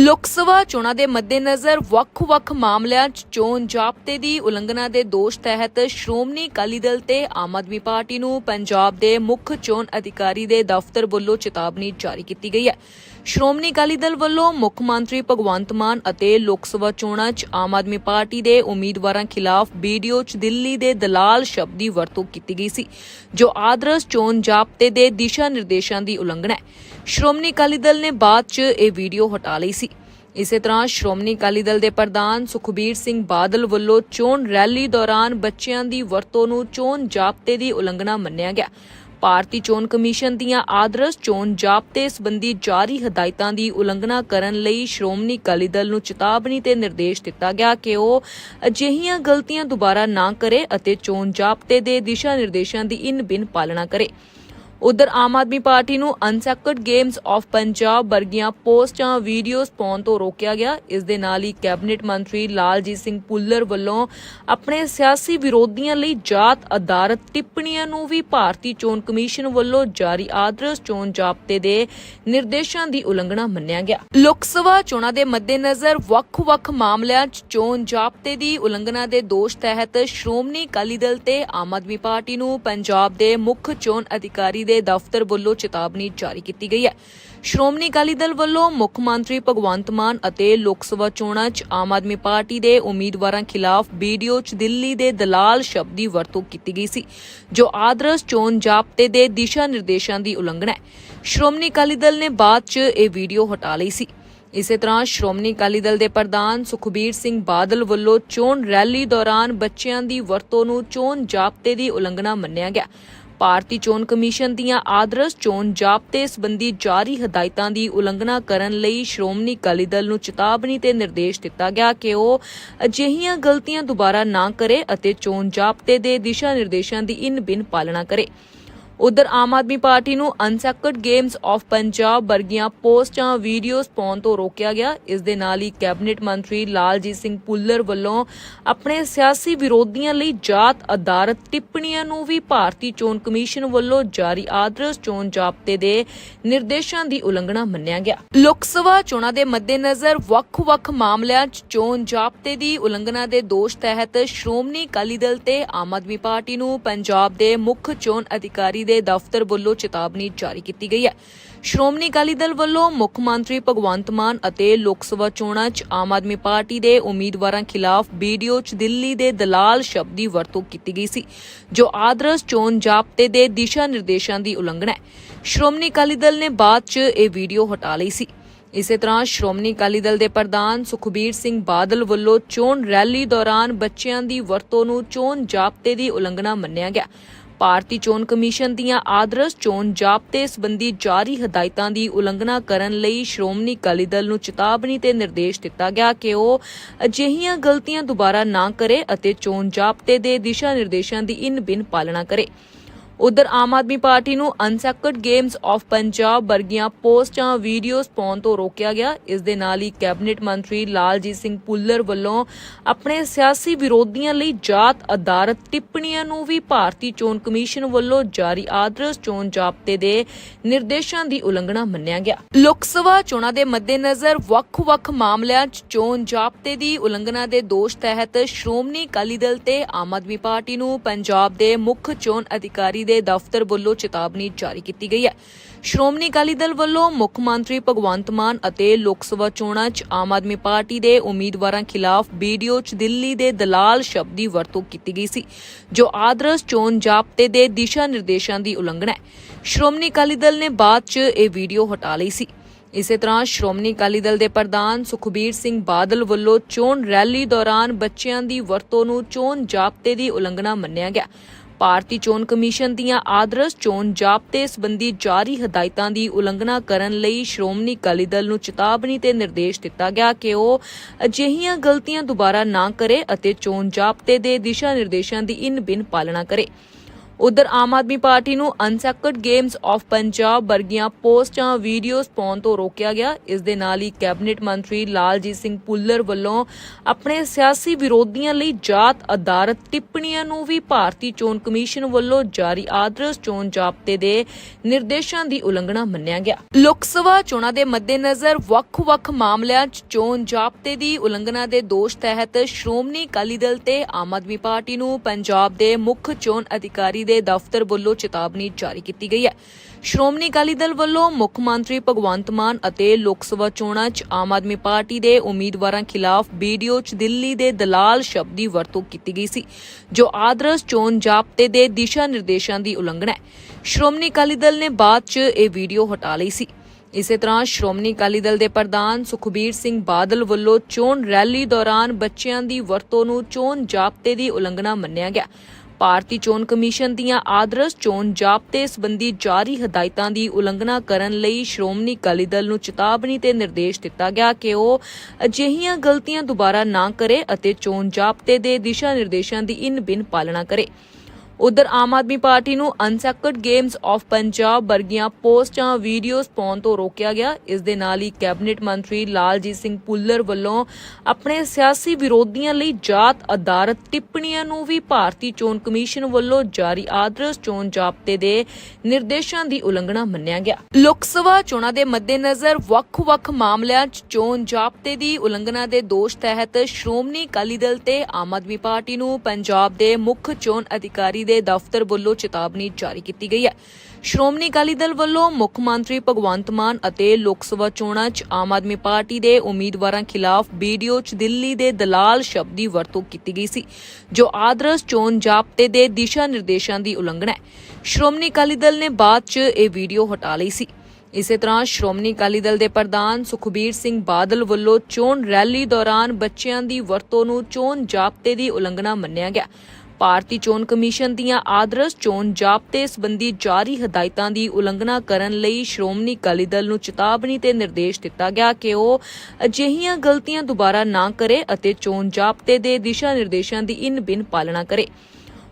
ਲੋਕ ਸਭਾ ਚੋਣਾਂ ਦੇ ਮੱਦੇਨਜ਼ਰ ਵੱਖ-ਵੱਖ ਮਾਮਲਿਆਂ 'ਚ ਚੋਣ ਜ਼ਾਬਤੇ ਦੀ ਉਲੰਘਣਾ ਦੇ ਦੋਸ਼ ਤਹਿਤ ਸ਼੍ਰੋਮਣੀ ਅਕਾਲੀ ਦਲ ਤੇ ਆਮ ਆਦਮੀ ਪਾਰਟੀ ਨੂੰ ਪੰਜਾਬ ਦੇ ਮੁੱਖ ਚੋਣ ਅਧਿਕਾਰੀ ਦੇ ਦਫ਼ਤਰ ਵੱਲੋਂ ਚੇਤਾਵਨੀ ਜਾਰੀ ਕੀਤੀ ਗਈ ਹੈ। ਸ਼੍ਰੋਮਣੀ ਅਕਾਲੀ ਦਲ ਵੱਲੋਂ ਮੁੱਖ ਮੰਤਰੀ ਭਗਵੰਤ ਮਾਨ ਅਤੇ ਲੋਕ ਸਭਾ ਚੋਣਾਂ 'ਚ ਆਮ ਆਦਮੀ ਪਾਰਟੀ ਦੇ ਉਮੀਦਵਾਰਾਂ ਖਿਲਾਫ ਵੀਡੀਓ 'ਚ ਦਿੱਲੀ ਦੇ ਦਲਾਲ ਸ਼ਬਦ ਦੀ ਵਰਤੋਂ ਕੀਤੀ ਗਈ ਸੀ, ਜੋ ਆਦਰਸ਼ ਚੋਣ ਜ਼ਾਬਤੇ ਦੇ ਦਿਸ਼ਾ ਨਿਰਦੇਸ਼ਾਂ ਦੀ ਉਲੰਘਣਾ ਹੈ। ਸ਼੍ਰੋਮਣੀ ਅਕਾਲੀ ਦਲ ਨੇ ਬਾਅਦ 'ਚ ਇਹ ਵੀਡੀਓ ਹਟਾ ਲਈ ਸੀ। ਇਸੇ ਤਰ੍ਹਾਂ ਸ਼੍ਰੋਮਣੀ ਅਕਾਲੀ ਦਲ ਦੇ ਪ੍ਰਧਾਨ ਸੁਖਬੀਰ ਸਿੰਘ ਬਾਦਲ ਵੱਲੋਂ ਚੋਣ ਰੈਲੀ ਦੌਰਾਨ ਬੱਚਿਆਂ ਦੀ ਵਰਤੋਂ ਨੂੰ ਚੋਣ ਜ਼ਾਬਤੇ ਦੀ ਉਲੰਘਣਾ ਮੰਨਿਆ ਗਿਆ। ਭਾਰਤੀ ਚੋਣ ਕਮਿਸ਼ਨ ਦੀਆਂ ਆਦਰਸ਼ ਚੋਣ ਜ਼ਾਬਤੇ ਸੰਬੰਧੀ ਜਾਰੀ ਹਦਾਇਤਾਂ ਦੀ ਉਲੰਘਣਾ ਕਰਨ ਲਈ ਸ਼੍ਰੋਮਣੀ ਅਕਾਲੀ ਦਲ ਨੂੰ ਚੇਤਾਵਨੀ ਤੇ ਨਿਰਦੇਸ਼ ਦਿੱਤਾ ਗਿਆ ਕਿ ਉਹ ਅਜਿਹੀਆਂ ਗਲਤੀਆਂ ਦੁਬਾਰਾ ਨਾ ਕਰੇ ਅਤੇ ਚੋਣ ਜ਼ਾਬਤੇ ਦੇ ਦਿਸ਼ਾ ਨਿਰਦੇਸ਼ਾਂ ਦੀ ਇਨ ਬਿਨ ਪਾਲਣਾ ਕਰੇ। ਉਧਰ ਆਮ ਆਦਮੀ ਪਾਰਟੀ ਨੂੰ ਅਨਸੈਕਟਡ ਗੇਮਸ ਆਫ ਪੰਜਾਬ ਵਰਗੀਆਂ ਪੋਸਟਾਂ, ਵੀਡੀਓਜ਼ ਪਾਉਣ ਤੋਂ ਰੋਕਿਆ ਗਿਆ। ਇਸ ਦੇ ਨਾਲ ਹੀ ਕੈਬਨਿਟ ਮੰਤਰੀ ਲਾਲਜੀਤ ਸਿੰਘ ਪੁੱਲਰ ਵੱਲੋਂ ਆਪਣੇ ਸਿਆਸੀ ਵਿਰੋਧੀਆਂ ਲਈ ਜਾਤ ਆਧਾਰਿਤ ਟਿੱਪਣੀਆਂ ਨੂੰ ਵੀ ਭਾਰਤੀ ਚੋਣ ਕਮਿਸ਼ਨ ਵੱਲੋਂ ਜਾਰੀ ਆਦਰਸ਼ ਚੋਣ ਜ਼ਾਬਤੇ ਦੇ ਨਿਰਦੇਸ਼ਾਂ ਦੀ ਉਲੰਘਣਾ ਮੰਨਿਆ ਗਿਆ। ਲੋਕ ਸਭਾ ਚੋਣਾਂ ਦੇ ਮੱਦੇਨਜ਼ਰ ਵੱਖ-ਵੱਖ ਮਾਮਲਿਆਂ 'ਚ ਚੋਣ ਜ਼ਾਬਤੇ ਦੀ ਉਲੰਘਣਾ ਦੇ ਦੋਸ਼ ਤਹਿਤ ਸ਼੍ਰੋਮਣੀ ਅਕਾਲੀ ਦਲ ਤੇ ਆਮ ਆਦਮੀ ਪਾਰਟੀ ਨੂੰ ਪੰਜਾਬ ਦੇ ਮੁੱਖ ਚੋਣ ਅਧਿਕਾਰੀ ਦੇ ਦਫ਼ਤਰ ਵੱਲੋਂ ਚੇਤਾਵਨੀ ਜਾਰੀ ਕੀਤੀ ਗਈ ਹੈ। ਸ਼੍ਰੋਮਣੀ ਅਕਾਲੀ ਦਲ ਵੱਲੋਂ ਮੁੱਖ ਮੰਤਰੀ ਭਗਵੰਤ ਮਾਨ ਅਤੇ ਲੋਕ ਸਭਾ ਚੋਣਾਂ 'ਚ ਆਮ ਆਦਮੀ ਪਾਰਟੀ ਦੇ ਉਮੀਦਵਾਰਾਂ ਖਿਲਾਫ ਵੀਡੀਓ 'ਚ ਦਿੱਲੀ ਦੇ ਦਲਾਲ ਸ਼ਬਦ ਦੀ ਵਰਤੋਂ ਕੀਤੀ ਗਈ ਸੀ, ਜੋ ਆਦਰਸ਼ ਚੋਣ ਜ਼ਾਬਤੇ ਦੇ ਦਿਸ਼ਾ ਨਿਰਦੇਸ਼ਾਂ ਦੀ ਉਲੰਘਣਾ ਹੈ। ਸ਼੍ਰੋਮਣੀ ਅਕਾਲੀ ਦਲ ਨੇ ਬਾਅਦ 'ਚ ਇਹ ਵੀਡੀਓ ਹਟਾ ਲਈ ਸੀ। ਇਸੇ ਤਰ੍ਹਾਂ ਸ਼੍ਰੋਮਣੀ ਅਕਾਲੀ ਦਲ ਦੇ ਪ੍ਰਧਾਨ ਸੁਖਬੀਰ ਸਿੰਘ ਬਾਦਲ ਵੱਲੋਂ ਚੋਣ ਰੈਲੀ ਦੌਰਾਨ ਬੱਚਿਆਂ ਦੀ ਵਰਤੋਂ ਨੂੰ ਚੋਣ ਜ਼ਾਬਤੇ ਦੀ ਉਲੰਘਣਾ ਮੰਨਿਆ ਗਿਆ। ਭਾਰਤੀ ਚੋਣ ਕਮਿਸ਼ਨ ਦੀਆਂ ਆਦਰਸ਼ ਚੋਣ ਜ਼ਾਬਤੇ ਸੰਬੰਧੀ ਜਾਰੀ ਹਦਾਇਤਾਂ ਦੀ ਉਲੰਘਣਾ ਕਰਨ ਲਈ ਸ਼੍ਰੋਮਣੀ ਅਕਾਲੀ ਦਲ ਨੂੰ ਚੇਤਾਵਨੀ ਤੇ ਨਿਰਦੇਸ਼ ਦਿੱਤਾ ਗਿਆ ਕਿ ਉਹ ਅਜਿਹੀਆਂ ਗਲਤੀਆਂ ਦੁਬਾਰਾ ਨਾ ਕਰੇ ਅਤੇ ਚੋਣ ਜ਼ਾਬਤੇ ਦੇ ਦਿਸ਼ਾ ਨਿਰਦੇਸ਼ਾਂ ਦੀ ਇਨ ਬਿਨ ਪਾਲਣਾ ਕਰੇ। ਉਧਰ ਆਮ ਆਦਮੀ ਪਾਰਟੀ ਨੂੰ ਅਨਸੈਕਟਡ ਗੇਮਸ ਆਫ ਪੰਜਾਬ ਵਰਗੀਆਂ ਪੋਸਟਾਂ, ਵੀਡੀਓਜ਼ ਪਾਉਣ ਤੋਂ ਰੋਕਿਆ ਗਿਆ। ਇਸ ਦੇ ਨਾਲ ਹੀ ਕੈਬਨਿਟ ਮੰਤਰੀ ਲਾਲਜੀਤ ਸਿੰਘ ਪੁੱਲਰ ਵੱਲੋਂ ਆਪਣੇ ਸਿਆਸੀ ਵਿਰੋਧੀਆਂ ਲਈ ਜਾਤ ਆਧਾਰਿਤ ਟਿੱਪਣੀਆਂ ਨੂੰ ਵੀ ਭਾਰਤੀ ਚੋਣ ਕਮਿਸ਼ਨ ਵੱਲੋਂ ਜਾਰੀ ਆਦਰਸ਼ ਚੋਣ ਜ਼ਾਬਤੇ ਦੇ ਨਿਰਦੇਸ਼ਾਂ ਦੀ ਉਲੰਘਣਾ ਮੰਨਿਆ ਗਿਆ। ਲੋਕ ਸਭਾ ਚੋਣਾਂ ਦੇ ਮੱਦੇਨਜ਼ਰ ਵੱਖ-ਵੱਖ ਮਾਮਲਿਆਂ 'ਚ ਚੋਣ ਜ਼ਾਬਤੇ ਦੀ ਉਲੰਘਣਾ ਦੇ ਦੋਸ਼ ਤਹਿਤ ਸ਼੍ਰੋਮਣੀ ਅਕਾਲੀ ਦਲ ਤੇ ਆਮ ਆਦਮੀ ਪਾਰਟੀ ਨੂੰ ਪੰਜਾਬ ਦੇ ਮੁੱਖ ਚੋਣ ਅਧਿਕਾਰੀ ਦੇ ਦਫ਼ਤਰ ਵੱਲੋਂ ਚੇਤਾਵਨੀ ਜਾਰੀ ਕੀਤੀ ਗਈ ਹੈ। ਸ਼੍ਰੋਮਣੀ ਅਕਾਲੀ ਦਲ ਵੱਲੋਂ ਮੁੱਖ ਮੰਤਰੀ ਭਗਵੰਤ ਮਾਨ ਅਤੇ ਲੋਕ ਸਭਾ ਚੋਣਾਂ 'ਚ ਆਮ ਆਦਮੀ ਪਾਰਟੀ ਦੇ ਉਮੀਦਵਾਰਾਂ ਖਿਲਾਫ ਵੀਡੀਓ 'ਚ ਦਿੱਲੀ ਦੇ ਦਲਾਲ ਸ਼ਬਦ ਦੀ ਵਰਤੋਂ ਕੀਤੀ ਗਈ ਸੀ, ਜੋ ਆਦਰਸ਼ ਚੋਣ ਜ਼ਾਬਤੇ ਦੇ ਦਿਸ਼ਾ ਨਿਰਦੇਸ਼ਾਂ ਦੀ ਉਲੰਘਣਾ ਹੈ। ਸ਼੍ਰੋਮਣੀ ਅਕਾਲੀ ਦਲ ਨੇ ਬਾਅਦ 'ਚ ਇਹ ਵੀਡੀਓ ਹਟਾ ਲਈ ਸੀ। ਇਸੇ ਤਰ੍ਹਾਂ ਸ਼੍ਰੋਮਣੀ ਅਕਾਲੀ ਦਲ ਦੇ ਪ੍ਰਧਾਨ ਸੁਖਬੀਰ ਸਿੰਘ ਬਾਦਲ ਵੱਲੋਂ ਚੋਣ ਰੈਲੀ ਦੌਰਾਨ ਬੱਚਿਆਂ ਦੀ ਵਰਤੋਂ ਨੂੰ ਚੋਣ ਜ਼ਾਬਤੇ ਦੀ ਉਲੰਘਣਾ ਮੰਨਿਆ ਗਿਆ। ਭਾਰਤੀ ਚੋਣ ਕਮਿਸ਼ਨ ਦੀਆਂ ਆਦਰਸ਼ ਚੋਣ ਜ਼ਾਬਤੇ ਸੰਬੰਧੀ ਜਾਰੀ ਹਦਾਇਤਾਂ ਦੀ ਉਲੰਘਣਾ ਕਰਨ ਲਈ ਸ਼੍ਰੋਮਣੀ ਅਕਾਲੀ ਦਲ ਨੂੰ ਚੇਤਾਵਨੀ ਤੇ ਨਿਰਦੇਸ਼ ਦਿੱਤਾ ਗਿਆ ਕਿ ਉਹ ਅਜਿਹੀਆਂ ਗਲਤੀਆਂ ਦੁਬਾਰਾ ਨਾ ਕਰੇ ਅਤੇ ਚੋਣ ਜ਼ਾਬਤੇ ਦੇ ਦਿਸ਼ਾ ਨਿਰਦੇਸ਼ਾਂ ਦੀ ਇਨ ਬਿਨ ਪਾਲਣਾ ਕਰੇ। ਉਧਰ ਆਮ ਆਦਮੀ ਪਾਰਟੀ ਨੂੰ ਅਨਸੈਕਟਡ ਗੇਮਸ ਆਫ ਪੰਜਾਬ ਵਰਗੀਆਂ ਪੋਸਟਾਂ, ਵੀਡੀਓਜ਼ ਪਾਉਣ ਤੋਂ ਰੋਕਿਆ ਗਿਆ। ਇਸ ਦੇ ਨਾਲ ਹੀ ਕੈਬਨਿਟ ਮੰਤਰੀ ਲਾਲਜੀਤ ਸਿੰਘ ਪੁੱਲਰ ਵੱਲੋਂ ਆਪਣੇ ਸਿਆਸੀ ਵਿਰੋਧੀਆਂ ਲਈ ਜਾਤ ਆਧਾਰਿਤ ਟਿੱਪਣੀਆਂ ਨੂੰ ਵੀ ਭਾਰਤੀ ਚੋਣ ਕਮਿਸ਼ਨ ਵੱਲੋਂ ਜਾਰੀ ਆਦਰਸ਼ ਚੋਣ ਜ਼ਾਬਤੇ ਦੇ ਨਿਰਦੇਸ਼ਾਂ ਦੀ ਉਲੰਘਣਾ ਮੰਨਿਆ ਗਿਆ। ਲੋਕ ਸਭਾ ਚੋਣਾਂ ਦੇ ਮੱਦੇਨਜ਼ਰ ਵੱਖ-ਵੱਖ ਮਾਮਲਿਆਂ 'ਚ ਚੋਣ ਜ਼ਾਬਤੇ ਦੀ ਉਲੰਘਣਾ ਦੇ ਦੋਸ਼ ਤਹਿਤ ਸ਼੍ਰੋਮਣੀ ਅਕਾਲੀ ਦਲ ਤੇ ਆਮ ਆਦਮੀ ਪਾਰਟੀ ਨੂੰ ਪੰਜਾਬ ਦੇ ਮੁੱਖ ਚੋਣ ਅਧਿਕਾਰੀ ਦੇ ਦਫ਼ਤਰ ਵੱਲੋਂ ਚੇਤਾਵਨੀ ਜਾਰੀ ਕੀਤੀ ਗਈ ਹੈ। ਸ਼੍ਰੋਮਣੀ ਅਕਾਲੀ ਦਲ ਵੱਲੋਂ ਮੁੱਖ ਮੰਤਰੀ ਭਗਵੰਤ ਮਾਨ ਅਤੇ ਲੋਕ ਸਭਾ ਚੋਣਾਂ 'ਚ ਆਮ ਆਦਮੀ ਪਾਰਟੀ ਦੇ ਉਮੀਦਵਾਰਾਂ ਖਿਲਾਫ ਵੀਡੀਓ 'ਚ ਦਿੱਲੀ ਦੇ ਦਲਾਲ ਸ਼ਬਦ ਦੀ ਵਰਤੋਂ ਕੀਤੀ ਗਈ ਸੀ, ਜੋ ਆਦਰਸ਼ ਚੋਣ ਜ਼ਾਬਤੇ ਦੇ ਦਿਸ਼ਾ ਨਿਰਦੇਸ਼ਾਂ ਦੀ ਉਲੰਘਣਾ ਹੈ। ਸ਼੍ਰੋਮਣੀ ਅਕਾਲੀ ਦਲ ਨੇ ਬਾਅਦ 'ਚ ਇਹ ਵੀਡੀਓ ਹਟਾ ਲਈ ਸੀ। ਇਸੇ ਤਰ੍ਹਾਂ ਸ਼੍ਰੋਮਣੀ ਅਕਾਲੀ ਦਲ ਦੇ ਪ੍ਰਧਾਨ ਸੁਖਬੀਰ ਸਿੰਘ ਬਾਦਲ ਵੱਲੋਂ ਚੋਣ ਰੈਲੀ ਦੌਰਾਨ ਬੱਚਿਆਂ ਦੀ ਵਰਤੋਂ ਨੂੰ ਚੋਣ ਜ਼ਾਬਤੇ ਦੀ ਉਲੰਘਣਾ ਮੰਨਿਆ ਗਿਆ। ਭਾਰਤੀ ਚੋਣ ਕਮਿਸ਼ਨ ਦੀਆਂ ਆਦਰਸ਼ ਚੋਣ ਜ਼ਾਬਤੇ ਸੰਬੰਧੀ ਜਾਰੀ ਹਦਾਇਤਾਂ ਦੀ ਉਲੰਘਣਾ ਕਰਨ ਲਈ ਸ਼੍ਰੋਮਣੀ ਅਕਾਲੀ ਦਲ ਨੂੰ ਚੇਤਾਵਨੀ ਤੇ ਨਿਰਦੇਸ਼ ਦਿੱਤਾ ਗਿਆ ਕਿ ਉਹ ਅਜਿਹੀਆਂ ਗਲਤੀਆਂ ਦੁਬਾਰਾ ਨਾ ਕਰੇ ਅਤੇ ਚੋਣ ਜ਼ਾਬਤੇ ਦੇ ਦਿਸ਼ਾ ਨਿਰਦੇਸ਼ਾਂ ਦੀ ਇਨ ਬਿਨ ਪਾਲਣਾ ਕਰੇ। ਉਧਰ ਆਮ ਆਦਮੀ ਪਾਰਟੀ ਨੂੰ ਅਨਸੈਕਰਡ ਗੇਮਸ ਆਫ ਪੰਜਾਬ ਵਰਗੀਆਂ ਪੋਸਟਾਂ, ਵੀਡੀਓਜ਼ ਪਾਉਣ ਤੋਂ ਰੋਕਿਆ ਗਿਆ। ਇਸ ਦੇ ਨਾਲ ਹੀ ਕੈਬਨਿਟ ਮੰਤਰੀ ਲਾਲਜੀਤ ਸਿੰਘ ਪੁੱਲਰ ਵੱਲੋਂ ਆਪਣੇ ਸਿਆਸੀ ਵਿਰੋਧੀਆਂ ਲਈ ਜਾਤ ਆਧਾਰਿਤ ਟਿੱਪਣੀਆਂ ਨੂੰ ਵੀ ਭਾਰਤੀ ਚੋਣ ਕਮਿਸ਼ਨ ਵੱਲੋਂ ਜਾਰੀ ਆਦਰਸ਼ ਚੋਣ ਜ਼ਾਬਤੇ ਦੇ ਨਿਰਦੇਸ਼ਾਂ ਦੀ ਉਲੰਘਣਾ ਮੰਨਿਆ ਗਿਆ। ਲੋਕ ਸਭਾ ਚੋਣਾਂ ਦੇ ਮੱਦੇਨਜ਼ਰ ਵੱਖ-ਵੱਖ ਮਾਮਲਿਆਂ 'ਚ ਚੋਣ ਜ਼ਾਬਤੇ ਦੀ ਉਲੰਘਣਾ ਦੇ ਦੋਸ਼ ਤਹਿਤ ਸ਼੍ਰੋਮਣੀ ਅਕਾਲੀ ਦਲ ਤੇ ਆਮ ਆਦਮੀ ਪਾਰਟੀ ਨੂੰ ਪੰਜਾਬ ਦੇ ਮੁੱਖ ਚੋਣ ਅਧਿਕਾਰੀ ਦੇ ਦਫ਼ਤਰ ਵੱਲੋਂ ਚੇਤਾਵਨੀ ਜਾਰੀ ਕੀਤੀ ਗਈ ਹੈ। ਸ਼੍ਰੋਮਣੀ ਅਕਾਲੀ ਦਲ ਵੱਲੋਂ ਮੁੱਖ ਮੰਤਰੀ ਭਗਵੰਤ ਮਾਨ ਅਤੇ ਲੋਕ ਸਭਾ ਚੋਣਾਂ 'ਚ ਆਮ ਆਦਮੀ ਪਾਰਟੀ ਦੇ ਉਮੀਦਵਾਰਾਂ ਖਿਲਾਫ ਵੀਡੀਓ 'ਚ ਦਿੱਲੀ ਦੇ ਦਲਾਲ ਸ਼ਬਦ ਦੀ ਵਰਤੋਂ ਕੀਤੀ ਗਈ ਸੀ, ਜੋ ਆਦਰਸ਼ ਚੋਣ ਜ਼ਾਬਤੇ ਦੇ ਦਿਸ਼ਾ ਨਿਰਦੇਸ਼ਾਂ ਦੀ ਉਲੰਘਣਾ ਹੈ। ਸ਼੍ਰੋਮਣੀ ਅਕਾਲੀ ਦਲ ਨੇ ਬਾਅਦ 'ਚ ਇਹ ਵੀਡੀਓ ਹਟਾ ਲਈ ਸੀ। ਇਸੇ ਤਰ੍ਹਾਂ ਸ਼੍ਰੋਮਣੀ ਅਕਾਲੀ ਦਲ ਦੇ ਪ੍ਰਧਾਨ ਸੁਖਬੀਰ ਸਿੰਘ ਬਾਦਲ ਵੱਲੋਂ ਚੋਣ ਰੈਲੀ ਦੌਰਾਨ ਬੱਚਿਆਂ ਦੀ ਵਰਤੋਂ ਨੂੰ ਚੋਣ ਜ਼ਾਬਤੇ ਦੀ ਉਲੰਘਣਾ ਮੰਨਿਆ ਗਿਆ। ਭਾਰਤੀ ਚੋਣ ਕਮਿਸ਼ਨ ਦੀਆਂ ਆਦਰਸ਼ ਚੋਣ ਜ਼ਾਬਤੇ ਸੰਬੰਧੀ ਜਾਰੀ ਹਦਾਇਤਾਂ ਦੀ ਉਲੰਘਣਾ ਕਰਨ ਲਈ ਸ਼੍ਰੋਮਣੀ ਅਕਾਲੀ ਦਲ ਨੂੰ ਚੇਤਾਵਨੀ ਤੇ ਨਿਰਦੇਸ਼ ਦਿੱਤਾ ਗਿਆ ਕਿ ਉਹ ਅਜਿਹੀਆਂ ਗਲਤੀਆਂ ਦੁਬਾਰਾ ਨਾ ਕਰੇ ਅਤੇ ਚੋਣ ਜ਼ਾਬਤੇ ਦੇ ਦਿਸ਼ਾ ਨਿਰਦੇਸ਼ਾਂ ਦੀ ਇਨ ਬਿਨ ਪਾਲਣਾ ਕਰੇ। ਉਧਰ ਆਮ ਆਦਮੀ ਪਾਰਟੀ ਨੂੰ ਅਨਸੈਕਰਡ ਗੇਮਸ ਆਫ ਪੰਜਾਬ ਵਰਗੀਆਂ ਪੋਸਟਾਂ, ਵੀਡੀਓਜ਼ ਪਾਉਣ ਤੋਂ ਰੋਕਿਆ ਗਿਆ। ਇਸ ਦੇ ਨਾਲ ਹੀ ਕੈਬਨਿਟ ਮੰਤਰੀ ਲਾਲਜੀਤ ਸਿੰਘ ਪੁੱਲਰ ਵੱਲੋਂ ਆਪਣੇ ਸਿਆਸੀ ਵਿਰੋਧੀਆਂ ਲਈ ਜਾਤ ਆਧਾਰਿਤ ਟਿੱਪਣੀਆਂ ਨੂੰ ਵੀ ਭਾਰਤੀ ਚੋਣ ਕਮਿਸ਼ਨ ਵੱਲੋਂ ਜਾਰੀ ਆਦਰਸ਼ ਚੋਣ ਜ਼ਾਬਤੇ ਦੇ ਨਿਰਦੇਸ਼ਾਂ ਦੀ ਉਲੰਘਣਾ ਮੰਨਿਆ ਗਿਆ। ਲੋਕ ਸਭਾ ਚੋਣਾਂ ਦੇ ਮੱਦੇਨਜ਼ਰ ਵੱਖ-ਵੱਖ ਮਾਮਲਿਆਂ 'ਚ ਚੋਣ ਜ਼ਾਬਤੇ ਦੀ ਉਲੰਘਣਾ ਦੇ ਦੋਸ਼ ਤਹਿਤ ਸ਼੍ਰੋਮਣੀ ਅਕਾਲੀ ਦਲ ਤੇ ਆਮ ਆਦਮੀ ਪਾਰਟੀ ਨੂੰ ਪੰਜਾਬ ਦੇ ਮੁੱਖ ਚੋਣ ਅਧਿਕਾਰੀ ਦੇ ਦਫ਼ਤਰ ਵੱਲੋਂ ਚੇਤਾਵਨੀ ਜਾਰੀ ਕੀਤੀ ਗਈ ਹੈ। ਸ਼੍ਰੋਮਣੀ ਅਕਾਲੀ ਦਲ ਵੱਲੋਂ ਮੁੱਖ ਮੰਤਰੀ ਭਗਵੰਤ ਮਾਨ ਅਤੇ ਲੋਕ ਸਭਾ ਚੋਣਾਂ 'ਚ ਆਮ ਆਦਮੀ ਪਾਰਟੀ ਦੇ ਉਮੀਦਵਾਰਾਂ ਖਿਲਾਫ ਵੀਡੀਓ 'ਚ ਦਿੱਲੀ ਦੇ ਦਲਾਲ ਸ਼ਬਦ ਦੀ ਵਰਤੋਂ ਕੀਤੀ ਗਈ ਸੀ, ਜੋ ਆਦਰਸ਼ ਚੋਣ ਜ਼ਾਬਤੇ ਦੇ ਦਿਸ਼ਾ ਨਿਰਦੇਸ਼ਾਂ ਦੀ ਉਲੰਘਣਾ ਹੈ। ਸ਼੍ਰੋਮਣੀ ਅਕਾਲੀ ਦਲ ਨੇ ਬਾਅਦ 'ਚ ਇਹ ਵੀਡੀਓ ਹਟਾ ਲਈ ਸੀ। ਇਸੇ ਤਰ੍ਹਾਂ ਸ਼੍ਰੋਮਣੀ ਅਕਾਲੀ ਦਲ ਦੇ ਪ੍ਰਧਾਨ ਸੁਖਬੀਰ ਸਿੰਘ ਬਾਦਲ ਵੱਲੋਂ ਚੋਣ ਰੈਲੀ ਦੌਰਾਨ ਬੱਚਿਆਂ ਦੀ ਵਰਤੋਂ ਨੂੰ ਚੋਣ ਜ਼ਾਬਤੇ ਦੀ ਉਲੰਘਣਾ ਮੰਨਿਆ ਗਿਆ। ਭਾਰਤੀ ਚੋਣ ਕਮਿਸ਼ਨ ਦੀਆਂ ਆਦਰਸ਼ ਚੋਣ ਜ਼ਾਬਤੇ ਸੰਬੰਧੀ ਜਾਰੀ ਹਦਾਇਤਾਂ ਦੀ ਉਲੰਘਣਾ ਕਰਨ ਲਈ ਸ਼੍ਰੋਮਣੀ ਅਕਾਲੀ ਦਲ ਨੂੰ ਚੇਤਾਵਨੀ ਤੇ ਨਿਰਦੇਸ਼ ਦਿੱਤਾ ਗਿਆ ਕਿ ਉਹ ਅਜਿਹੀਆਂ ਗਲਤੀਆਂ ਦੁਬਾਰਾ ਨਾ ਕਰੇ ਅਤੇ ਚੋਣ ਜ਼ਾਬਤੇ ਦੇ ਦਿਸ਼ਾ ਨਿਰਦੇਸ਼ਾਂ ਦੀ ਇਨ ਬਿਨ ਪਾਲਣਾ ਕਰੇ।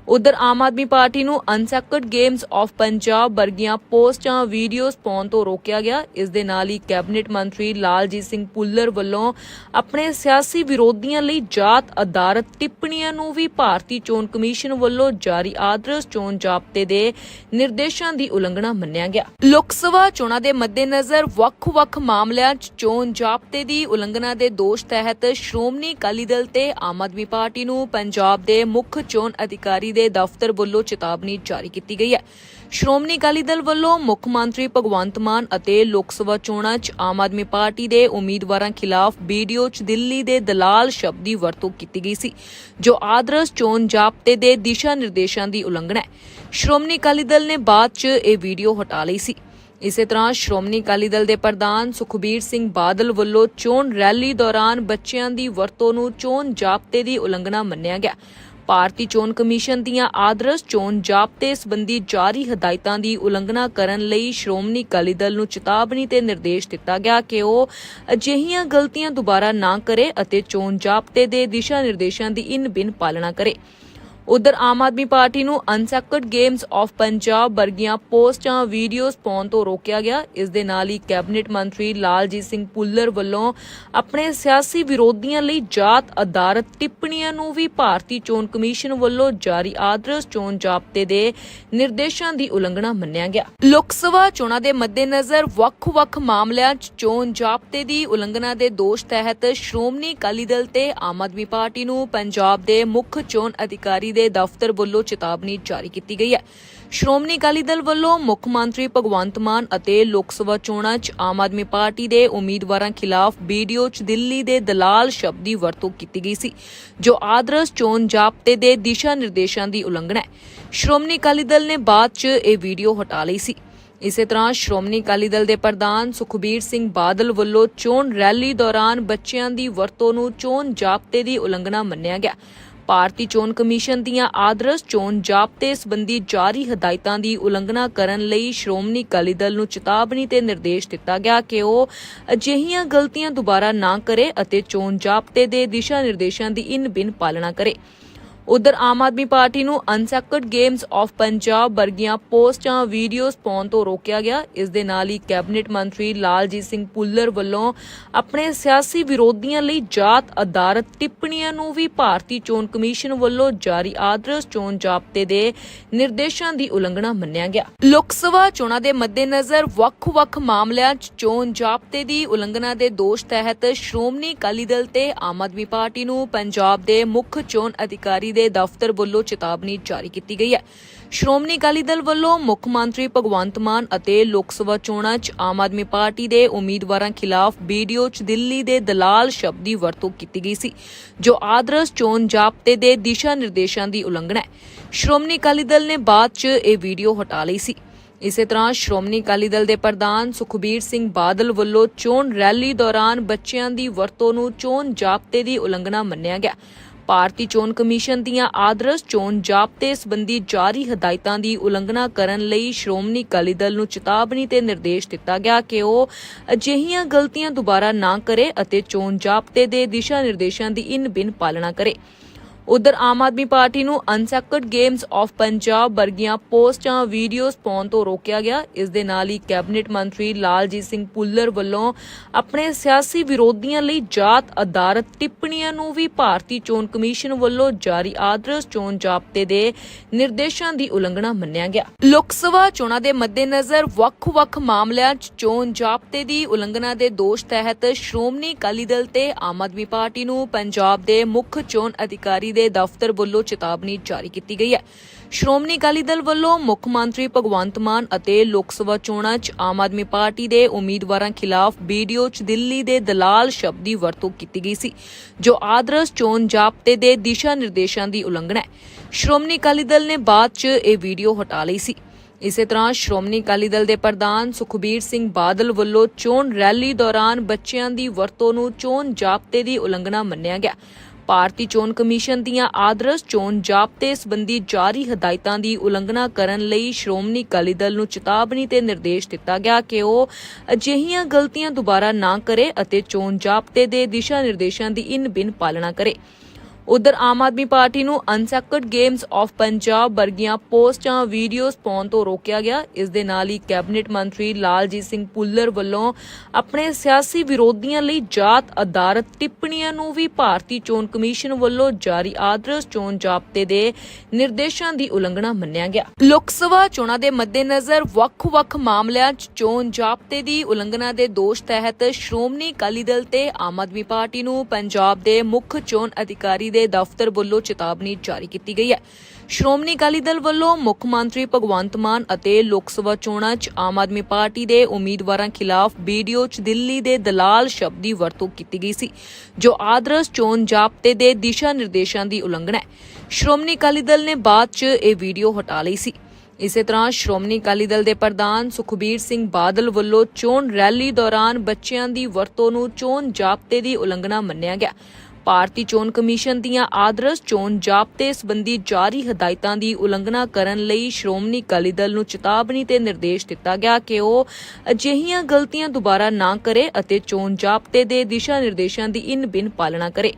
ਉਧਰ ਆਮ ਆਦਮੀ ਪਾਰਟੀ ਨੂੰ ਅਨਸੈਕਰਡ ਗੇਮਸ ਆਫ ਪੰਜਾਬ ਵਰਗੀਆਂ ਪੋਸਟਾਂ, ਵੀਡੀਓਜ਼ ਪਾਉਣ ਤੋਂ ਰੋਕਿਆ ਗਿਆ। ਇਸ ਦੇ ਨਾਲ ਹੀ ਕੈਬਨਿਟ ਮੰਤਰੀ ਲਾਲਜੀਤ ਸਿੰਘ ਪੁੱਲਰ ਵੱਲੋਂ ਆਪਣੇ ਸਿਆਸੀ ਵਿਰੋਧੀਆਂ ਲਈ ਜਾਤ ਆਧਾਰਿਤ ਟਿੱਪਣੀਆਂ ਨੂੰ ਵੀ ਭਾਰਤੀ ਚੋਣ ਕਮਿਸ਼ਨ ਵੱਲੋਂ ਜਾਰੀ ਆਦਰਸ਼ ਚੋਣ ਜ਼ਾਬਤੇ ਦੇ ਨਿਰਦੇਸ਼ਾਂ ਦੀ ਉਲੰਘਣਾ ਮੰਨਿਆ ਗਿਆ। ਲੋਕ ਸਭਾ ਚੋਣਾਂ ਦੇ ਮੱਦੇਨਜ਼ਰ ਵੱਖ-ਵੱਖ ਮਾਮਲਿਆਂ 'ਚ ਚੋਣ ਜ਼ਾਬਤੇ ਦੀ ਉਲੰਘਣਾ ਦੇ ਦੋਸ਼ ਤਹਿਤ ਸ਼੍ਰੋਮਣੀ ਅਕਾਲੀ ਦਲ ਤੇ ਆਮ ਆਦਮੀ ਪਾਰਟੀ ਨੂੰ ਪੰਜਾਬ ਦੇ ਮੁੱਖ ਚੋਣ ਅਧਿਕਾਰੀ ਦੇ ਦਫ਼ਤਰ ਵੱਲੋਂ ਚੇਤਾਵਨੀ ਜਾਰੀ ਕੀਤੀ ਗਈ ਹੈ। ਸ਼੍ਰੋਮਣੀ ਅਕਾਲੀ ਦਲ ਵੱਲੋਂ ਮੁੱਖ ਮੰਤਰੀ ਭਗਵੰਤ ਮਾਨ ਅਤੇ ਲੋਕ ਸਭਾ ਚੋਣਾਂ 'ਚ ਆਮ ਆਦਮੀ ਪਾਰਟੀ ਦੇ ਉਮੀਦਵਾਰਾਂ ਖਿਲਾਫ ਵੀਡੀਓ 'ਚ ਦਿੱਲੀ ਦੇ ਦਲਾਲ ਸ਼ਬਦ ਦੀ ਵਰਤੋਂ ਕੀਤੀ ਗਈ ਸੀ, ਜੋ ਆਦਰਸ਼ ਚੋਣ ਜ਼ਾਬਤੇ ਦੇ ਦਿਸ਼ਾ ਨਿਰਦੇਸ਼ਾਂ ਦੀ ਉਲੰਘਣਾ ਹੈ। ਸ਼੍ਰੋਮਣੀ ਅਕਾਲੀ ਦਲ ਨੇ ਬਾਅਦ 'ਚ ਇਹ ਵੀਡੀਓ ਹਟਾ ਲਈ ਸੀ। ਇਸੇ ਤਰ੍ਹਾਂ ਸ਼੍ਰੋਮਣੀ ਅਕਾਲੀ ਦਲ ਦੇ ਪ੍ਰਧਾਨ ਸੁਖਬੀਰ ਸਿੰਘ ਬਾਦਲ ਵੱਲੋਂ ਚੋਣ ਰੈਲੀ ਦੌਰਾਨ ਬੱਚਿਆਂ ਦੀ ਵਰਤੋਂ ਨੂੰ ਚੋਣ ਜ਼ਾਬਤੇ ਦੀ ਉਲੰਘਣਾ ਮੰਨਿਆ ਗਿਆ। ਭਾਰਤੀ ਚੋਣ ਕਮਿਸ਼ਨ ਦੀਆਂ ਆਦਰਸ਼ ਚੋਣ ਜ਼ਾਬਤੇ ਸੰਬੰਧੀ ਜਾਰੀ ਹਦਾਇਤਾਂ ਦੀ ਉਲੰਘਣਾ ਕਰਨ ਲਈ ਸ਼੍ਰੋਮਣੀ ਅਕਾਲੀ ਦਲ ਨੂੰ ਚੇਤਾਵਨੀ ਤੇ ਨਿਰਦੇਸ਼ ਦਿੱਤਾ ਗਿਆ ਕਿ ਉਹ ਅਜਿਹੀਆਂ ਗਲਤੀਆਂ ਦੁਬਾਰਾ ਨਾ ਕਰੇ ਅਤੇ ਚੋਣ ਜ਼ਾਬਤੇ ਦੇ ਦਿਸ਼ਾ ਨਿਰਦੇਸ਼ਾਂ ਦੀ ਇਨ ਬਿਨ ਪਾਲਣਾ ਕਰੇ। ਉਧਰ ਆਮ ਆਦਮੀ ਪਾਰਟੀ ਨੂੰ ਅਨਸੈਕਰਡ ਗੇਮਸ ਆਫ ਪੰਜਾਬ ਵਰਗੀਆਂ ਪੋਸਟਾਂ, ਵੀਡੀਓਜ਼ ਪਾਉਣ ਤੋਂ ਰੋਕਿਆ ਗਿਆ। ਇਸ ਦੇ ਨਾਲ ਹੀ ਕੈਬਨਿਟ ਮੰਤਰੀ ਲਾਲਜੀਤ ਸਿੰਘ ਪੁੱਲਰ ਵੱਲੋਂ ਆਪਣੇ ਸਿਆਸੀ ਵਿਰੋਧੀਆਂ ਲਈ ਜਾਤ ਆਧਾਰਿਤ ਟਿੱਪਣੀਆਂ ਨੂੰ ਵੀ ਭਾਰਤੀ ਚੋਣ ਕਮਿਸ਼ਨ ਵੱਲੋਂ ਜਾਰੀ ਆਦਰਸ਼ ਚੋਣ ਜ਼ਾਬਤੇ ਦੇ ਨਿਰਦੇਸ਼ਾਂ ਦੀ ਉਲੰਘਣਾ ਮੰਨਿਆ ਗਿਆ। ਲੋਕ ਸਭਾ ਚੋਣਾਂ ਦੇ ਮੱਦੇਨਜ਼ਰ ਵੱਖ-ਵੱਖ ਮਾਮਲਿਆਂ 'ਚ ਚੋਣ ਜ਼ਾਬਤੇ ਦੀ ਉਲੰਘਣਾ ਦੇ ਦੋਸ਼ ਤਹਿਤ ਸ਼੍ਰੋਮਣੀ ਅਕਾਲੀ ਦਲ ਤੇ ਆਮ ਆਦਮੀ ਪਾਰਟੀ ਨੂੰ ਪੰਜਾਬ ਦੇ ਮੁੱਖ ਚੋਣ ਅਧਿਕਾਰੀ ਦੇ ਦਫ਼ਤਰ ਵੱਲੋਂ ਚੇਤਾਵਨੀ ਜਾਰੀ ਕੀਤੀ ਗਈ ਹੈ। ਸ਼੍ਰੋਮਣੀ ਅਕਾਲੀ ਦਲ ਵੱਲੋਂ ਮੁੱਖ ਮੰਤਰੀ ਭਗਵੰਤ ਮਾਨ ਅਤੇ ਲੋਕ ਸਭਾ ਚੋਣਾਂ 'ਚ ਆਮ ਆਦਮੀ ਪਾਰਟੀ ਦੇ ਉਮੀਦਵਾਰਾਂ ਖਿਲਾਫ ਵੀਡੀਓ 'ਚ ਦਿੱਲੀ ਦੇ ਦਲਾਲ ਸ਼ਬਦ ਦੀ ਵਰਤੋਂ ਕੀਤੀ ਗਈ ਸੀ, ਜੋ ਆਦਰਸ਼ ਚੋਣ ਜ਼ਾਬਤੇ ਦੇ ਦਿਸ਼ਾ ਨਿਰਦੇਸ਼ਾਂ ਦੀ ਉਲੰਘਣਾ ਹੈ। ਸ਼੍ਰੋਮਣੀ ਅਕਾਲੀ ਦਲ ਨੇ ਬਾਅਦ 'ਚ ਇਹ ਵੀਡੀਓ ਹਟਾ ਲਈ ਸੀ। ਇਸੇ ਤਰ੍ਹਾਂ ਸ਼੍ਰੋਮਣੀ ਅਕਾਲੀ ਦਲ ਦੇ ਪ੍ਰਧਾਨ ਸੁਖਬੀਰ ਸਿੰਘ ਬਾਦਲ ਵੱਲੋਂ ਚੋਣ ਰੈਲੀ ਦੌਰਾਨ ਬੱਚਿਆਂ ਦੀ ਵਰਤੋਂ ਨੂੰ ਚੋਣ ਜ਼ਾਬਤੇ ਦੀ ਉਲੰਘਣਾ ਮੰਨਿਆ ਗਿਆ। ਭਾਰਤੀ ਚੋਣ ਕਮਿਸ਼ਨ ਦੀਆਂ ਆਦਰਸ਼ ਚੋਣ ਜ਼ਾਬਤੇ ਸੰਬੰਧੀ ਜਾਰੀ ਹਦਾਇਤਾਂ ਦੀ ਉਲੰਘਣਾ ਕਰਨ ਲਈ ਸ਼੍ਰੋਮਣੀ ਅਕਾਲੀ ਦਲ ਨੂੰ ਚੇਤਾਵਨੀ ਤੇ ਨਿਰਦੇਸ਼ ਦਿੱਤਾ ਗਿਆ ਕਿ ਉਹ ਅਜਿਹੀਆਂ ਗਲਤੀਆਂ ਦੁਬਾਰਾ ਨਾ ਕਰੇ ਅਤੇ ਚੋਣ ਜ਼ਾਬਤੇ ਦੇ ਦਿਸ਼ਾ ਨਿਰਦੇਸ਼ਾਂ ਦੀ ਇਨ ਬਿਨ ਪਾਲਣਾ ਕਰੇ। ਉਧਰ ਆਮ ਆਦਮੀ ਪਾਰਟੀ ਨੂੰ ਅਨਸੈਕਰਡ ਗੇਮਸ ਆਫ ਪੰਜਾਬ ਵਰਗੀਆਂ ਪੋਸਟਾਂ, ਵੀਡੀਓਜ਼ ਪਾਉਣ ਤੋਂ ਰੋਕਿਆ ਗਿਆ। ਇਸ ਦੇ ਨਾਲ ਹੀ ਕੈਬਨਿਟ ਮੰਤਰੀ ਲਾਲਜੀਤ ਸਿੰਘ ਪੁੱਲਰ ਵੱਲੋਂ ਆਪਣੇ ਸਿਆਸੀ ਵਿਰੋਧੀਆਂ ਲਈ ਜਾਤ ਆਧਾਰਿਤ ਟਿੱਪਣੀਆਂ ਨੂੰ ਵੀ ਭਾਰਤੀ ਚੋਣ ਕਮਿਸ਼ਨ ਵੱਲੋਂ ਜਾਰੀ ਆਦਰਸ਼ ਚੋਣ ਜ਼ਾਬਤੇ ਦੇ ਨਿਰਦੇਸ਼ਾਂ ਦੀ ਉਲੰਘਣਾ ਮੰਨਿਆ ਗਿਆ। ਲੋਕ ਸਭਾ ਚੋਣਾਂ ਦੇ ਮੱਦੇਨਜ਼ਰ ਵੱਖ-ਵੱਖ ਮਾਮਲਿਆਂ 'ਚ ਚੋਣ ਜ਼ਾਬਤੇ ਦੀ ਉਲੰਘਣਾ ਦੇ ਦੋਸ਼ ਤਹਿਤ ਸ਼੍ਰੋਮਣੀ ਅਕਾਲੀ ਦਲ ਤੇ ਆਮ ਆਦਮੀ ਪਾਰਟੀ ਨੂੰ ਪੰਜਾਬ ਦੇ ਮੁੱਖ ਚੋਣ ਅਧਿਕਾਰੀ ਦੇ ਦਫ਼ਤਰ ਵੱਲੋਂ ਚੇਤਾਵਨੀ ਜਾਰੀ ਕੀਤੀ ਗਈ ਹੈ। ਸ਼੍ਰੋਮਣੀ ਅਕਾਲੀ ਦਲ ਵੱਲੋਂ ਮੁੱਖ ਮੰਤਰੀ ਭਗਵੰਤ ਮਾਨ ਅਤੇ ਲੋਕ ਸਭਾ ਚੋਣਾਂ 'ਚ ਆਮ ਆਦਮੀ ਪਾਰਟੀ ਦੇ ਉਮੀਦਵਾਰਾਂ ਖਿਲਾਫ ਵੀਡੀਓ 'ਚ ਦਿੱਲੀ ਦੇ ਦਲਾਲ ਸ਼ਬਦ ਦੀ ਵਰਤੋਂ ਕੀਤੀ ਗਈ ਸੀ, ਜੋ ਆਦਰਸ਼ ਚੋਣ ਜ਼ਾਬਤੇ ਦੇ ਦਿਸ਼ਾ ਨਿਰਦੇਸ਼ਾਂ ਦੀ ਉਲੰਘਣਾ ਹੈ। ਸ਼੍ਰੋਮਣੀ ਅਕਾਲੀ ਦਲ ਨੇ ਬਾਅਦ 'ਚ ਇਹ ਵੀਡੀਓ ਹਟਾ ਲਈ ਸੀ। ਇਸੇ ਤਰ੍ਹਾਂ ਸ਼੍ਰੋਮਣੀ ਅਕਾਲੀ ਦਲ ਦੇ ਪ੍ਰਧਾਨ ਸੁਖਬੀਰ ਸਿੰਘ ਬਾਦਲ ਵੱਲੋਂ ਚੋਣ ਰੈਲੀ ਦੌਰਾਨ ਬੱਚਿਆਂ ਦੀ ਵਰਤੋਂ ਨੂੰ ਚੋਣ ਜ਼ਾਬਤੇ ਦੀ ਉਲੰਘਣਾ ਮੰਨਿਆ ਗਿਆ। ਭਾਰਤੀ ਚੋਣ ਕਮਿਸ਼ਨ ਦੀਆਂ ਆਦਰਸ਼ ਚੋਣ ਜ਼ਾਬਤੇ ਸੰਬੰਧੀ ਜਾਰੀ ਹਦਾਇਤਾਂ ਦੀ ਉਲੰਘਣਾ ਕਰਨ ਲਈ ਸ਼੍ਰੋਮਣੀ ਅਕਾਲੀ ਦਲ ਨੂੰ ਚੇਤਾਵਨੀ ਤੇ ਨਿਰਦੇਸ਼ ਦਿੱਤਾ ਗਿਆ ਕਿ ਉਹ ਅਜਿਹੀਆਂ ਗਲਤੀਆਂ ਦੁਬਾਰਾ ਨਾ ਕਰੇ ਅਤੇ ਚੋਣ ਜ਼ਾਬਤੇ ਦੇ ਦਿਸ਼ਾ ਨਿਰਦੇਸ਼ਾਂ ਦੀ ਇਨ ਬਿਨ ਪਾਲਣਾ ਕਰੇ। ਉਧਰ ਆਮ ਆਦਮੀ ਪਾਰਟੀ ਨੂੰ ਅਨਸੈਕਰਡ ਗੇਮਸ ਆਫ ਪੰਜਾਬ ਵਰਗੀਆਂ ਪੋਸਟਾਂ, ਵੀਡੀਓਜ਼ ਪਾਉਣ ਤੋਂ ਰੋਕਿਆ ਗਿਆ। ਇਸ ਦੇ ਨਾਲ ਹੀ ਕੈਬਨਿਟ ਮੰਤਰੀ ਲਾਲਜੀਤ ਸਿੰਘ ਪੁੱਲਰ ਵੱਲੋਂ ਆਪਣੇ ਸਿਆਸੀ ਵਿਰੋਧੀਆਂ ਲਈ ਜਾਤ ਆਧਾਰਿਤ ਟਿੱਪਣੀਆਂ ਨੂੰ ਵੀ ਭਾਰਤੀ ਚੋਣ ਕਮਿਸ਼ਨ ਵੱਲੋਂ ਜਾਰੀ ਆਦਰਸ਼ ਚੋਣ ਜ਼ਾਬਤੇ ਦੇ ਨਿਰਦੇਸ਼ਾਂ ਦੀ ਉਲੰਘਣਾ ਮੰਨਿਆ ਗਿਆ। ਲੋਕ ਸਭਾ ਚੋਣਾਂ ਦੇ ਮੱਦੇਨਜ਼ਰ ਵੱਖ-ਵੱਖ ਮਾਮਲਿਆਂ 'ਚ ਚੋਣ ਜ਼ਾਬਤੇ ਦੀ ਉਲੰਘਣਾ ਦੇ ਦੋਸ਼ ਤਹਿਤ ਸ਼੍ਰੋਮਣੀ ਅਕਾਲੀ ਦਲ ਤੇ ਆਮ ਆਦਮੀ ਪਾਰਟੀ ਨੂੰ ਪੰਜਾਬ ਦੇ ਮੁੱਖ ਚੋਣ ਅਧਿਕਾਰੀ ਦੇ ਦਫ਼ਤਰ ਵੱਲੋਂ ਚੇਤਾਵਨੀ ਜਾਰੀ ਕੀਤੀ ਗਈ ਹੈ। ਸ਼੍ਰੋਮਣੀ ਅਕਾਲੀ ਦਲ ਵੱਲੋਂ ਮੁੱਖ ਮੰਤਰੀ ਭਗਵੰਤ ਮਾਨ ਅਤੇ ਲੋਕ ਸਭਾ ਚੋਣਾਂ 'ਚ ਆਮ ਆਦਮੀ ਪਾਰਟੀ ਦੇ ਉਮੀਦਵਾਰਾਂ ਖਿਲਾਫ ਵੀਡੀਓ 'ਚ ਦਿੱਲੀ ਦੇ ਦਲਾਲ ਸ਼ਬਦ ਦੀ ਵਰਤੋਂ ਕੀਤੀ ਗਈ ਸੀ, ਜੋ ਆਦਰਸ਼ ਚੋਣ ਜ਼ਾਬਤੇ ਦੇ ਦਿਸ਼ਾ ਨਿਰਦੇਸ਼ਾਂ ਦੀ ਉਲੰਘਣਾ ਹੈ। ਸ਼੍ਰੋਮਣੀ ਅਕਾਲੀ ਦਲ ਨੇ ਬਾਅਦ 'ਚ ਇਹ ਵੀਡੀਓ ਹਟਾ ਲਈ ਸੀ। ਇਸੇ ਤਰ੍ਹਾਂ ਸ਼੍ਰੋਮਣੀ ਅਕਾਲੀ ਦਲ ਦੇ ਪ੍ਰਧਾਨ ਸੁਖਬੀਰ ਸਿੰਘ ਬਾਦਲ ਵੱਲੋਂ ਚੋਣ ਰੈਲੀ ਦੌਰਾਨ ਬੱਚਿਆਂ ਦੀ ਵਰਤੋਂ ਨੂੰ ਚੋਣ ਜ਼ਾਬਤੇ ਦੀ ਉਲੰਘਣਾ ਮੰਨਿਆ ਗਿਆ। ਭਾਰਤੀ ਚੋਣ ਕਮਿਸ਼ਨ ਦੀਆਂ ਆਦਰਸ਼ ਚੋਣ ਜ਼ਾਬਤੇ ਸੰਬੰਧੀ ਜਾਰੀ ਹਦਾਇਤਾਂ ਦੀ ਉਲੰਘਣਾ ਕਰਨ ਲਈ ਸ਼੍ਰੋਮਣੀ ਅਕਾਲੀ ਦਲ ਨੂੰ ਚੇਤਾਵਨੀ ਤੇ ਨਿਰਦੇਸ਼ ਦਿੱਤਾ ਗਿਆ ਕਿ ਉਹ ਅਜਿਹੀਆਂ ਗਲਤੀਆਂ ਦੁਬਾਰਾ ਨਾ ਕਰੇ ਅਤੇ ਚੋਣ ਜ਼ਾਬਤੇ ਦੇ ਦਿਸ਼ਾ ਨਿਰਦੇਸ਼ਾਂ ਦੀ ਇਨ ਬਿਨ ਪਾਲਣਾ ਕਰੇ। ਉਧਰ ਆਮ ਆਦਮੀ ਪਾਰਟੀ ਨੂੰ ਅਨਸੈਕਰਡ ਗੇਮਸ ਆਫ ਪੰਜਾਬ ਵਰਗੀਆਂ ਪੋਸਟਾਂ, ਵੀਡੀਓਜ਼ ਪਾਉਣ ਤੋਂ ਰੋਕਿਆ ਗਿਆ। ਇਸ ਦੇ ਨਾਲ ਹੀ ਕੈਬਨਿਟ ਮੰਤਰੀ ਲਾਲਜੀਤ ਸਿੰਘ ਪੁੱਲਰ ਵੱਲੋਂ ਆਪਣੇ ਸਿਆਸੀ ਵਿਰੋਧੀਆਂ ਲਈ ਜਾਤ ਆਧਾਰਿਤ ਟਿੱਪਣੀਆਂ ਨੂੰ ਵੀ ਭਾਰਤੀ ਚੋਣ ਕਮਿਸ਼ਨ ਵੱਲੋਂ ਜਾਰੀ ਆਦਰਸ਼ ਚੋਣ ਜ਼ਾਬਤੇ ਦੇ ਨਿਰਦੇਸ਼ਾਂ ਦੀ ਉਲੰਘਣਾ ਮੰਨਿਆ ਗਿਆ। ਲੋਕ ਸਭਾ ਚੋਣਾਂ ਦੇ ਮੱਦੇਨਜ਼ਰ ਵੱਖ-ਵੱਖ ਮਾਮਲਿਆਂ 'ਚ ਚੋਣ ਜ਼ਾਬਤੇ ਦੀ ਉਲੰਘਣਾ ਦੇ ਦੋਸ਼ ਤਹਿਤ ਸ਼੍ਰੋਮਣੀ ਅਕਾਲੀ ਦਲ ਤੇ ਆਮ ਆਦਮੀ ਪਾਰਟੀ ਨੂੰ ਪੰਜਾਬ ਦੇ ਮੁੱਖ ਚੋਣ ਅਧਿਕਾਰੀ ਦੇ ਦਫ਼ਤਰ ਵੱਲੋਂ ਚੇਤਾਵਨੀ ਜਾਰੀ ਕੀਤੀ ਗਈ ਹੈ। ਸ਼੍ਰੋਮਣੀ ਅਕਾਲੀ ਦਲ ਵੱਲੋਂ ਮੁੱਖ ਮੰਤਰੀ ਭਗਵੰਤ ਮਾਨ ਅਤੇ ਲੋਕ ਸਭਾ ਚੋਣਾਂ 'ਚ ਆਮ ਆਦਮੀ ਪਾਰਟੀ ਦੇ ਉਮੀਦਵਾਰਾਂ ਖਿਲਾਫ ਵੀਡੀਓ 'ਚ ਦਿੱਲੀ ਦੇ ਦਲਾਲ ਸ਼ਬਦ ਦੀ ਵਰਤੋਂ ਕੀਤੀ ਗਈ ਸੀ, ਜੋ ਆਦਰਸ਼ ਚੋਣ ਜ਼ਾਬਤੇ ਦੇ ਦਿਸ਼ਾ ਨਿਰਦੇਸ਼ਾਂ ਦੀ ਉਲੰਘਣਾ ਹੈ। ਸ਼੍ਰੋਮਣੀ ਅਕਾਲੀ ਦਲ ਨੇ ਬਾਅਦ 'ਚ ਇਹ ਵੀਡੀਓ ਹਟਾ ਲਈ ਸੀ। ਇਸੇ ਤਰ੍ਹਾਂ ਸ਼੍ਰੋਮਣੀ ਅਕਾਲੀ ਦਲ ਦੇ ਪ੍ਰਧਾਨ ਸੁਖਬੀਰ ਸਿੰਘ ਬਾਦਲ ਵੱਲੋਂ ਚੋਣ ਰੈਲੀ ਦੌਰਾਨ ਬੱਚਿਆਂ ਦੀ ਵਰਤੋਂ ਨੂੰ ਚੋਣ ਜ਼ਾਬਤੇ ਦੀ ਉਲੰਘਣਾ ਮੰਨਿਆ ਗਿਆ। ਭਾਰਤੀ ਚੋਣ ਕਮਿਸ਼ਨ ਦੀਆਂ ਆਦਰਸ਼ ਚੋਣ ਜ਼ਾਬਤੇ ਸੰਬੰਧੀ ਜਾਰੀ ਹਦਾਇਤਾਂ ਦੀ ਉਲੰਘਣਾ ਕਰਨ ਲਈ ਸ਼੍ਰੋਮਣੀ ਅਕਾਲੀ ਦਲ ਨੂੰ ਚੇਤਾਵਨੀ ਤੇ ਨਿਰਦੇਸ਼ ਦਿੱਤਾ ਗਿਆ ਕਿ ਉਹ ਅਜਿਹੀਆਂ ਗਲਤੀਆਂ ਦੁਬਾਰਾ ਨਾ ਕਰੇ ਅਤੇ ਚੋਣ ਜ਼ਾਬਤੇ ਦੇ ਦਿਸ਼ਾ ਨਿਰਦੇਸ਼ਾਂ ਦੀ ਇਨ ਬਿਨ ਪਾਲਣਾ ਕਰੇ।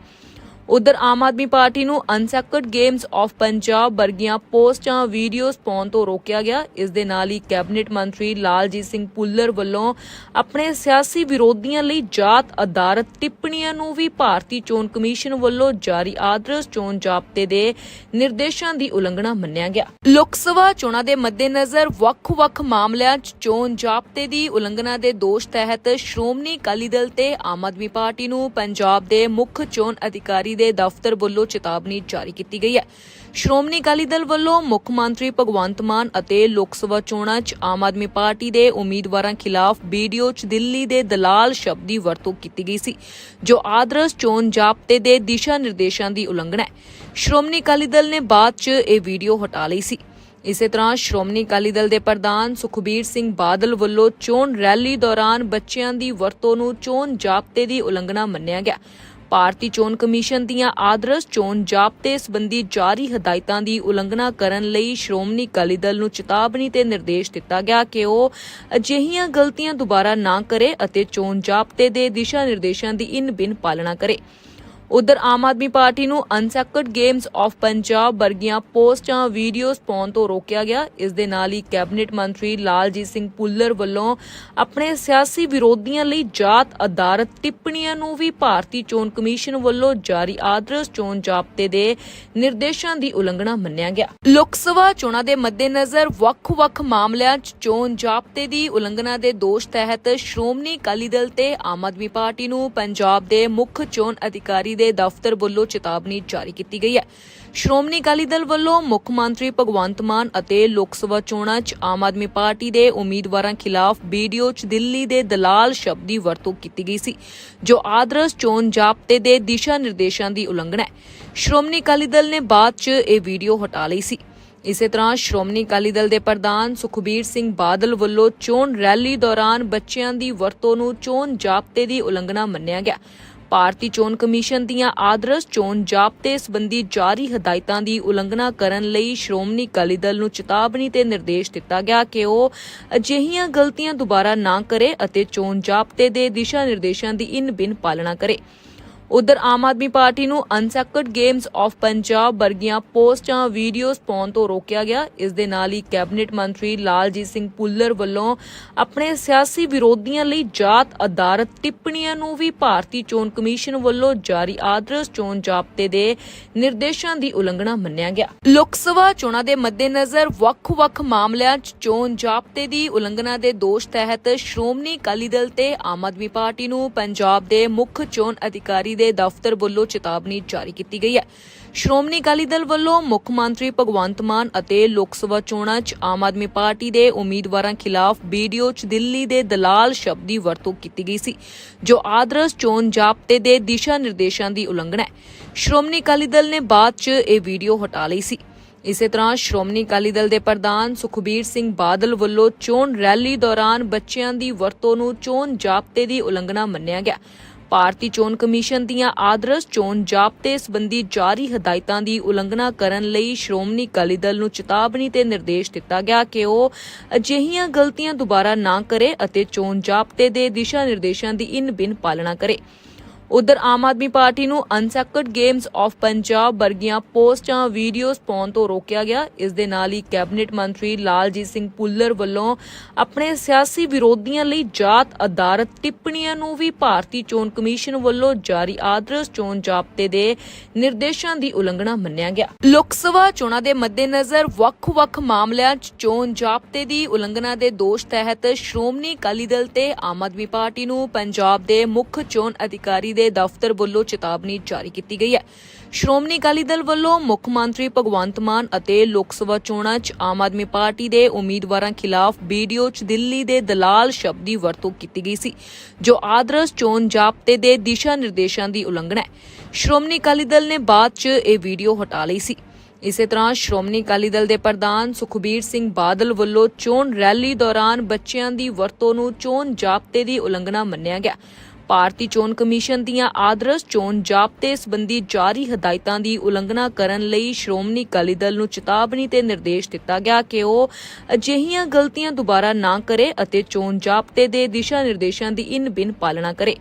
ਉਧਰ ਆਮ ਆਦਮੀ ਪਾਰਟੀ ਨੂੰ ਅਨਸੈਕਰਡ ਗੇਮਸ ਆਫ ਪੰਜਾਬ ਵਰਗੀਆਂ ਪੋਸਟਾਂ, ਵੀਡੀਓਜ਼ ਪਾਉਣ ਤੋਂ ਰੋਕਿਆ ਗਿਆ। ਇਸ ਦੇ ਨਾਲ ਹੀ ਕੈਬਨਿਟ ਮੰਤਰੀ ਲਾਲਜੀਤ ਸਿੰਘ ਪੁੱਲਰ ਵੱਲੋਂ ਆਪਣੇ ਸਿਆਸੀ ਵਿਰੋਧੀਆਂ ਲਈ ਜਾਤ ਆਧਾਰਿਤ ਟਿੱਪਣੀਆਂ ਨੂੰ ਵੀ ਭਾਰਤੀ ਚੋਣ ਕਮਿਸ਼ਨ ਵੱਲੋਂ ਜਾਰੀ ਆਦਰਸ਼ ਚੋਣ ਜ਼ਾਬਤੇ ਦੇ ਨਿਰਦੇਸ਼ਾਂ ਦੀ ਉਲੰਘਣਾ ਮੰਨਿਆ ਗਿਆ। ਲੋਕ ਸਭਾ ਚੋਣਾਂ ਦੇ ਮੱਦੇਨਜ਼ਰ ਵੱਖ-ਵੱਖ ਮਾਮਲਿਆਂ 'ਚ ਚੋਣ ਜ਼ਾਬਤੇ ਦੀ ਉਲੰਘਣਾ ਦੇ ਦੋਸ਼ ਤਹਿਤ ਸ਼੍ਰੋਮਣੀ ਅਕਾਲੀ ਦਲ ਤੇ ਆਮ ਆਦਮੀ ਪਾਰਟੀ ਨੂੰ ਪੰਜਾਬ ਦੇ ਮੁੱਖ ਚੋਣ ਅਧਿਕਾਰੀ ਦੇ ਦਫ਼ਤਰ ਵੱਲੋਂ ਚੇਤਾਵਨੀ ਜਾਰੀ ਕੀਤੀ ਗਈ ਹੈ। ਸ਼੍ਰੋਮਣੀ ਅਕਾਲੀ ਦਲ ਵੱਲੋਂ ਮੁੱਖ ਮੰਤਰੀ ਭਗਵੰਤ ਮਾਨ ਅਤੇ ਲੋਕ ਸਭਾ ਚੋਣਾਂ 'ਚ ਆਮ ਆਦਮੀ ਪਾਰਟੀ ਦੇ ਉਮੀਦਵਾਰਾਂ ਖਿਲਾਫ ਵੀਡੀਓ 'ਚ ਦਿੱਲੀ ਦੇ ਦਲਾਲ ਸ਼ਬਦ ਦੀ ਵਰਤੋਂ ਕੀਤੀ ਗਈ ਸੀ, ਜੋ ਆਦਰਸ਼ ਚੋਣ ਜ਼ਾਬਤੇ ਦੇ ਦਿਸ਼ਾ ਨਿਰਦੇਸ਼ਾਂ ਦੀ ਉਲੰਘਣਾ ਹੈ। ਸ਼੍ਰੋਮਣੀ ਅਕਾਲੀ ਦਲ ਨੇ ਬਾਅਦ 'ਚ ਇਹ ਵੀਡੀਓ ਹਟਾ ਲਈ ਸੀ। ਇਸੇ ਤਰ੍ਹਾਂ ਸ਼੍ਰੋਮਣੀ ਅਕਾਲੀ ਦਲ ਦੇ ਪ੍ਰਧਾਨ ਸੁਖਬੀਰ ਸਿੰਘ ਬਾਦਲ ਵੱਲੋਂ ਚੋਣ ਰੈਲੀ ਦੌਰਾਨ ਬੱਚਿਆਂ ਦੀ ਵਰਤੋਂ ਨੂੰ ਚੋਣ ਜ਼ਾਬਤੇ ਦੀ ਉਲੰਘਣਾ ਮੰਨਿਆ ਗਿਆ। ਭਾਰਤੀ ਚੋਣ ਕਮਿਸ਼ਨ ਦੀਆਂ ਆਦਰਸ਼ ਚੋਣ ਜ਼ਾਬਤੇ ਸੰਬੰਧੀ ਜਾਰੀ ਹਦਾਇਤਾਂ ਦੀ ਉਲੰਘਣਾ ਕਰਨ ਲਈ ਸ਼੍ਰੋਮਣੀ ਅਕਾਲੀ ਦਲ ਨੂੰ ਚੇਤਾਵਨੀ ਤੇ ਨਿਰਦੇਸ਼ ਦਿੱਤਾ ਗਿਆ ਕਿ ਉਹ ਅਜਿਹੀਆਂ ਗਲਤੀਆਂ ਦੁਬਾਰਾ ਨਾ ਕਰੇ ਅਤੇ ਚੋਣ ਜ਼ਾਬਤੇ ਦੇ ਦਿਸ਼ਾ ਨਿਰਦੇਸ਼ਾਂ ਦੀ ਇਨ ਬਿਨ ਪਾਲਣਾ ਕਰੇ। ਉਧਰ ਆਮ ਆਦਮੀ ਪਾਰਟੀ ਨੂੰ ਅਨਸੈਕਰਡ ਗੇਮਸ ਆਫ ਪੰਜਾਬ ਵਰਗੀਆਂ ਪੋਸਟਾਂ, ਵੀਡੀਓਜ਼ ਪਾਉਣ ਤੋਂ ਰੋਕਿਆ ਗਿਆ। ਇਸ ਦੇ ਨਾਲ ਹੀ ਕੈਬਨਿਟ ਮੰਤਰੀ ਲਾਲਜੀਤ ਸਿੰਘ ਪੁੱਲਰ ਵੱਲੋਂ ਆਪਣੇ ਸਿਆਸੀ ਵਿਰੋਧੀਆਂ ਲਈ ਜਾਤ ਆਧਾਰਿਤ ਟਿੱਪਣੀਆਂ ਨੂੰ ਵੀ ਭਾਰਤੀ ਚੋਣ ਕਮਿਸ਼ਨ ਵੱਲੋਂ ਜਾਰੀ ਆਦਰਸ਼ ਚੋਣ ਜ਼ਾਬਤੇ ਦੇ ਨਿਰਦੇਸ਼ਾਂ ਦੀ ਉਲੰਘਣਾ ਮੰਨਿਆ ਗਿਆ। ਲੋਕ ਸਭਾ ਚੋਣਾਂ ਦੇ ਮੱਦੇਨਜ਼ਰ ਵੱਖ-ਵੱਖ ਮਾਮਲਿਆਂ 'ਚ ਚੋਣ ਜ਼ਾਬਤੇ ਦੀ ਉਲੰਘਣਾ ਦੇ ਦੋਸ਼ ਤਹਿਤ ਸ਼੍ਰੋਮਣੀ ਅਕਾਲੀ ਦਲ ਤੇ ਆਮ ਆਦਮੀ ਪਾਰਟੀ ਨੂੰ ਪੰਜਾਬ ਦੇ ਮੁੱਖ ਚੋਣ ਅਧਿਕਾਰੀ ਦੇ ਦਫ਼ਤਰ ਵੱਲੋਂ ਚੇਤਾਵਨੀ ਜਾਰੀ ਕੀਤੀ ਗਈ ਹੈ। ਸ਼੍ਰੋਮਣੀ ਅਕਾਲੀ ਦਲ ਵੱਲੋਂ ਮੁੱਖ ਮੰਤਰੀ ਭਗਵੰਤ ਮਾਨ ਅਤੇ ਲੋਕ ਸਭਾ ਚੋਣਾਂ 'ਚ ਆਮ ਆਦਮੀ ਪਾਰਟੀ ਦੇ ਉਮੀਦਵਾਰਾਂ ਖਿਲਾਫ ਵੀਡੀਓ 'ਚ ਦਿੱਲੀ ਦੇ ਦਲਾਲ ਸ਼ਬਦ ਦੀ ਵਰਤੋਂ ਕੀਤੀ ਗਈ ਸੀ, ਜੋ ਆਦਰਸ਼ ਚੋਣ ਜ਼ਾਬਤੇ ਦੇ ਦਿਸ਼ਾ ਨਿਰਦੇਸ਼ਾਂ ਦੀ ਉਲੰਘਣਾ ਹੈ। ਸ਼੍ਰੋਮਣੀ ਅਕਾਲੀ ਦਲ ਨੇ ਬਾਅਦ 'ਚ ਇਹ ਵੀਡੀਓ ਹਟਾ ਲਈ ਸੀ। ਇਸੇ ਤਰ੍ਹਾਂ ਸ਼੍ਰੋਮਣੀ ਅਕਾਲੀ ਦਲ ਦੇ ਪ੍ਰਧਾਨ ਸੁਖਬੀਰ ਸਿੰਘ ਬਾਦਲ ਵੱਲੋਂ ਚੋਣ ਰੈਲੀ ਦੌਰਾਨ ਬੱਚਿਆਂ ਦੀ ਵਰਤੋਂ ਨੂੰ ਚੋਣ ਜ਼ਾਬਤੇ ਦੀ ਉਲੰਘਣਾ ਮੰਨਿਆ ਗਿਆ। ਭਾਰਤੀ ਚੋਣ ਕਮਿਸ਼ਨ ਦੀਆਂ ਆਦਰਸ਼ ਚੋਣ ਜ਼ਾਬਤੇ ਸੰਬੰਧੀ ਜਾਰੀ ਹਦਾਇਤਾਂ ਦੀ ਉਲੰਘਣਾ ਕਰਨ ਲਈ ਸ਼੍ਰੋਮਣੀ ਅਕਾਲੀ ਦਲ ਨੂੰ ਚੇਤਾਵਨੀ ਤੇ ਨਿਰਦੇਸ਼ ਦਿੱਤਾ ਗਿਆ ਕਿ ਉਹ ਅਜਿਹੀਆਂ ਗਲਤੀਆਂ ਦੁਬਾਰਾ ਨਾ ਕਰੇ ਅਤੇ ਚੋਣ ਜ਼ਾਬਤੇ ਦੇ ਦਿਸ਼ਾ ਨਿਰਦੇਸ਼ਾਂ ਦੀ ਇਨ ਬਿਨ ਪਾਲਣਾ ਕਰੇ। ਉਧਰ ਆਮ ਆਦਮੀ ਪਾਰਟੀ ਨੂੰ ਅਨਸੈਕਰਡ ਗੇਮਸ ਆਫ ਪੰਜਾਬ ਵਰਗੀਆਂ ਪੋਸਟਾਂ, ਵੀਡੀਓਜ਼ ਪਾਉਣ ਤੋਂ ਰੋਕਿਆ ਗਿਆ। ਇਸ ਦੇ ਨਾਲ ਹੀ ਕੈਬਨਿਟ ਮੰਤਰੀ ਲਾਲਜੀਤ ਸਿੰਘ ਪੁੱਲਰ ਵੱਲੋਂ ਆਪਣੇ ਸਿਆਸੀ ਵਿਰੋਧੀਆਂ ਲਈ ਜਾਤ ਆਧਾਰਿਤ ਟਿੱਪਣੀਆਂ ਨੂੰ ਵੀ ਭਾਰਤੀ ਚੋਣ ਕਮਿਸ਼ਨ ਵੱਲੋਂ ਜਾਰੀ ਆਦਰਸ਼ ਚੋਣ ਜ਼ਾਬਤੇ ਦੇ ਨਿਰਦੇਸ਼ਾਂ ਦੀ ਉਲੰਘਣਾ ਮੰਨਿਆ ਗਿਆ। ਲੋਕ ਸਭਾ ਚੋਣਾਂ ਦੇ ਮੱਦੇਨਜ਼ਰ ਵੱਖ-ਵੱਖ ਮਾਮਲਿਆਂ 'ਚ ਚੋਣ ਜ਼ਾਬਤੇ ਦੀ ਉਲੰਘਣਾ ਦੇ ਦੋਸ਼ ਤਹਿਤ ਸ਼੍ਰੋਮਣੀ ਅਕਾਲੀ ਦਲ ਤੇ ਆਮ ਆਦਮੀ ਪਾਰਟੀ ਨੂੰ ਪੰਜਾਬ ਦੇ ਮੁੱਖ ਚੋਣ ਅਧਿਕਾਰੀ ਦੇ ਦਫ਼ਤਰ ਵੱਲੋਂ ਚੇਤਾਵਨੀ ਜਾਰੀ ਕੀਤੀ ਗਈ ਹੈ। ਸ਼੍ਰੋਮਣੀ ਅਕਾਲੀ ਦਲ ਵੱਲੋਂ ਮੁੱਖ ਮੰਤਰੀ ਭਗਵੰਤ ਮਾਨ ਅਤੇ ਲੋਕ ਸਭਾ ਚੋਣਾਂ 'ਚ ਆਮ ਆਦਮੀ ਪਾਰਟੀ ਦੇ ਉਮੀਦਵਾਰਾਂ ਖਿਲਾਫ ਵੀਡੀਓ 'ਚ ਦਿੱਲੀ ਦੇ ਦਲਾਲ ਸ਼ਬਦ ਦੀ ਵਰਤੋਂ ਕੀਤੀ ਗਈ ਸੀ, ਜੋ ਆਦਰਸ਼ ਚੋਣ ਜ਼ਾਬਤੇ ਦੇ ਦਿਸ਼ਾ ਨਿਰਦੇਸ਼ਾਂ ਦੀ ਉਲੰਘਣਾ ਹੈ। ਸ਼੍ਰੋਮਣੀ ਅਕਾਲੀ ਦਲ ਨੇ ਬਾਅਦ 'ਚ ਇਹ ਵੀਡੀਓ ਹਟਾ ਲਈ ਸੀ। ਇਸੇ ਤਰ੍ਹਾਂ ਸ਼੍ਰੋਮਣੀ ਅਕਾਲੀ ਦਲ ਦੇ ਪ੍ਰਧਾਨ ਸੁਖਬੀਰ ਸਿੰਘ ਬਾਦਲ ਵੱਲੋਂ ਚੋਣ ਰੈਲੀ ਦੌਰਾਨ ਬੱਚਿਆਂ ਦੀ ਵਰਤੋਂ ਨੂੰ ਚੋਣ ਜ਼ਾਬਤੇ ਦੀ ਉਲੰਘਣਾ ਮੰਨਿਆ ਗਿਆ। ਭਾਰਤੀ ਚੋਣ ਕਮਿਸ਼ਨ ਦੀਆਂ ਆਦਰਸ਼ ਚੋਣ ਜ਼ਾਬਤੇ ਸੰਬੰਧੀ ਜਾਰੀ ਹਦਾਇਤਾਂ ਦੀ ਉਲੰਘਣਾ ਕਰਨ ਲਈ ਸ਼੍ਰੋਮਣੀ ਅਕਾਲੀ ਦਲ ਨੂੰ ਚੇਤਾਵਨੀ ਤੇ ਨਿਰਦੇਸ਼ ਦਿੱਤਾ ਗਿਆ ਕਿ ਉਹ ਅਜਿਹੀਆਂ ਗਲਤੀਆਂ ਦੁਬਾਰਾ ਨਾ ਕਰੇ ਅਤੇ ਚੋਣ ਜ਼ਾਬਤੇ ਦੇ ਦਿਸ਼ਾ ਨਿਰਦੇਸ਼ਾਂ ਦੀ ਇਨ ਬਿਨ ਪਾਲਣਾ ਕਰੇ। ਉਧਰ ਆਮ ਆਦਮੀ ਪਾਰਟੀ ਨੂੰ ਅਨਸੈਕਰਡ ਗੇਮਸ ਆਫ ਪੰਜਾਬ ਵਰਗੀਆਂ ਪੋਸਟਾਂ, ਵੀਡੀਓਜ਼ ਪਾਉਣ ਤੋਂ ਰੋਕਿਆ ਗਿਆ। ਇਸ ਦੇ ਨਾਲ ਹੀ ਕੈਬਨਿਟ ਮੰਤਰੀ ਲਾਲਜੀਤ ਸਿੰਘ ਪੁੱਲਰ ਵੱਲੋਂ ਆਪਣੇ ਸਿਆਸੀ ਵਿਰੋਧੀਆਂ ਲਈ ਜਾਤ ਆਧਾਰਿਤ ਟਿੱਪਣੀਆਂ ਨੂੰ ਵੀ ਭਾਰਤੀ ਚੋਣ ਕਮਿਸ਼ਨ ਵੱਲੋਂ ਜਾਰੀ ਆਦਰਸ਼ ਚੋਣ ਜ਼ਾਬਤੇ ਦੇ ਨਿਰਦੇਸ਼ਾਂ ਦੀ ਉਲੰਘਣਾ ਮੰਨਿਆ ਗਿਆ। ਲੋਕ ਸਭਾ ਚੋਣਾਂ ਦੇ ਮੱਦੇਨਜ਼ਰ ਵੱਖ-ਵੱਖ ਮਾਮਲਿਆਂ 'ਚ ਚੋਣ ਜ਼ਾਬਤੇ ਦੀ ਉਲੰਘਣਾ ਦੇ ਦੋਸ਼ ਤਹਿਤ ਸ਼੍ਰੋਮਣੀ ਅਕਾਲੀ ਦਲ ਤੇ ਆਮ ਆਦਮੀ ਪਾਰਟੀ ਨੂੰ ਪੰਜਾਬ ਦੇ ਮੁੱਖ ਚੋਣ ਅਧਿਕਾਰੀ ਦੇ ਦਫ਼ਤਰ ਵੱਲੋਂ ਚੇਤਾਵਨੀ ਜਾਰੀ ਕੀਤੀ ਗਈ ਹੈ। ਸ਼੍ਰੋਮਣੀ ਅਕਾਲੀ ਦਲ ਵੱਲੋਂ ਮੁੱਖ ਮੰਤਰੀ ਭਗਵੰਤ ਮਾਨ ਅਤੇ ਲੋਕ ਸਭਾ ਚੋਣਾਂ 'ਚ ਆਮ ਆਦਮੀ ਪਾਰਟੀ ਦੇ ਉਮੀਦਵਾਰਾਂ ਖਿਲਾਫ ਵੀਡੀਓ 'ਚ ਦਿੱਲੀ ਦੇ ਦਲਾਲ ਸ਼ਬਦ ਦੀ ਵਰਤੋਂ ਕੀਤੀ ਗਈ ਸੀ, ਜੋ ਆਦਰਸ਼ ਚੋਣ ਜ਼ਾਬਤੇ ਦੇ ਦਿਸ਼ਾ ਨਿਰਦੇਸ਼ਾਂ ਦੀ ਉਲੰਘਣਾ ਹੈ। ਸ਼੍ਰੋਮਣੀ ਅਕਾਲੀ ਦਲ ਨੇ ਬਾਅਦ 'ਚ ਇਹ ਵੀਡੀਓ ਹਟਾ ਲਈ ਸੀ। ਇਸੇ ਤਰ੍ਹਾਂ ਸ਼੍ਰੋਮਣੀ ਅਕਾਲੀ ਦਲ ਦੇ ਪ੍ਰਧਾਨ ਸੁਖਬੀਰ ਸਿੰਘ ਬਾਦਲ ਵੱਲੋਂ ਚੋਣ ਰੈਲੀ ਦੌਰਾਨ ਬੱਚਿਆਂ ਦੀ ਵਰਤੋਂ ਨੂੰ ਚੋਣ ਜ਼ਾਬਤੇ ਦੀ ਉਲੰਘਣਾ ਮੰਨਿਆ ਗਿਆ। ਭਾਰਤੀ ਚੋਣ ਕਮਿਸ਼ਨ ਦੀਆਂ ਆਦਰਸ਼ ਚੋਣ ਜ਼ਾਬਤੇ ਸੰਬੰਧੀ ਜਾਰੀ ਹਦਾਇਤਾਂ ਦੀ ਉਲੰਘਣਾ ਕਰਨ ਲਈ ਸ਼੍ਰੋਮਣੀ ਅਕਾਲੀ ਦਲ ਨੂੰ ਚੇਤਾਵਨੀ ਤੇ ਨਿਰਦੇਸ਼ ਦਿੱਤਾ ਗਿਆ ਕਿ ਉਹ ਅਜਿਹੀਆਂ ਗਲਤੀਆਂ ਦੁਬਾਰਾ ਨਾ ਕਰੇ ਅਤੇ ਚੋਣ ਜ਼ਾਬਤੇ ਦੇ ਦਿਸ਼ਾ ਨਿਰਦੇਸ਼ਾਂ ਦੀ ਇਨ ਬਿਨ ਪਾਲਣਾ ਕਰੇ।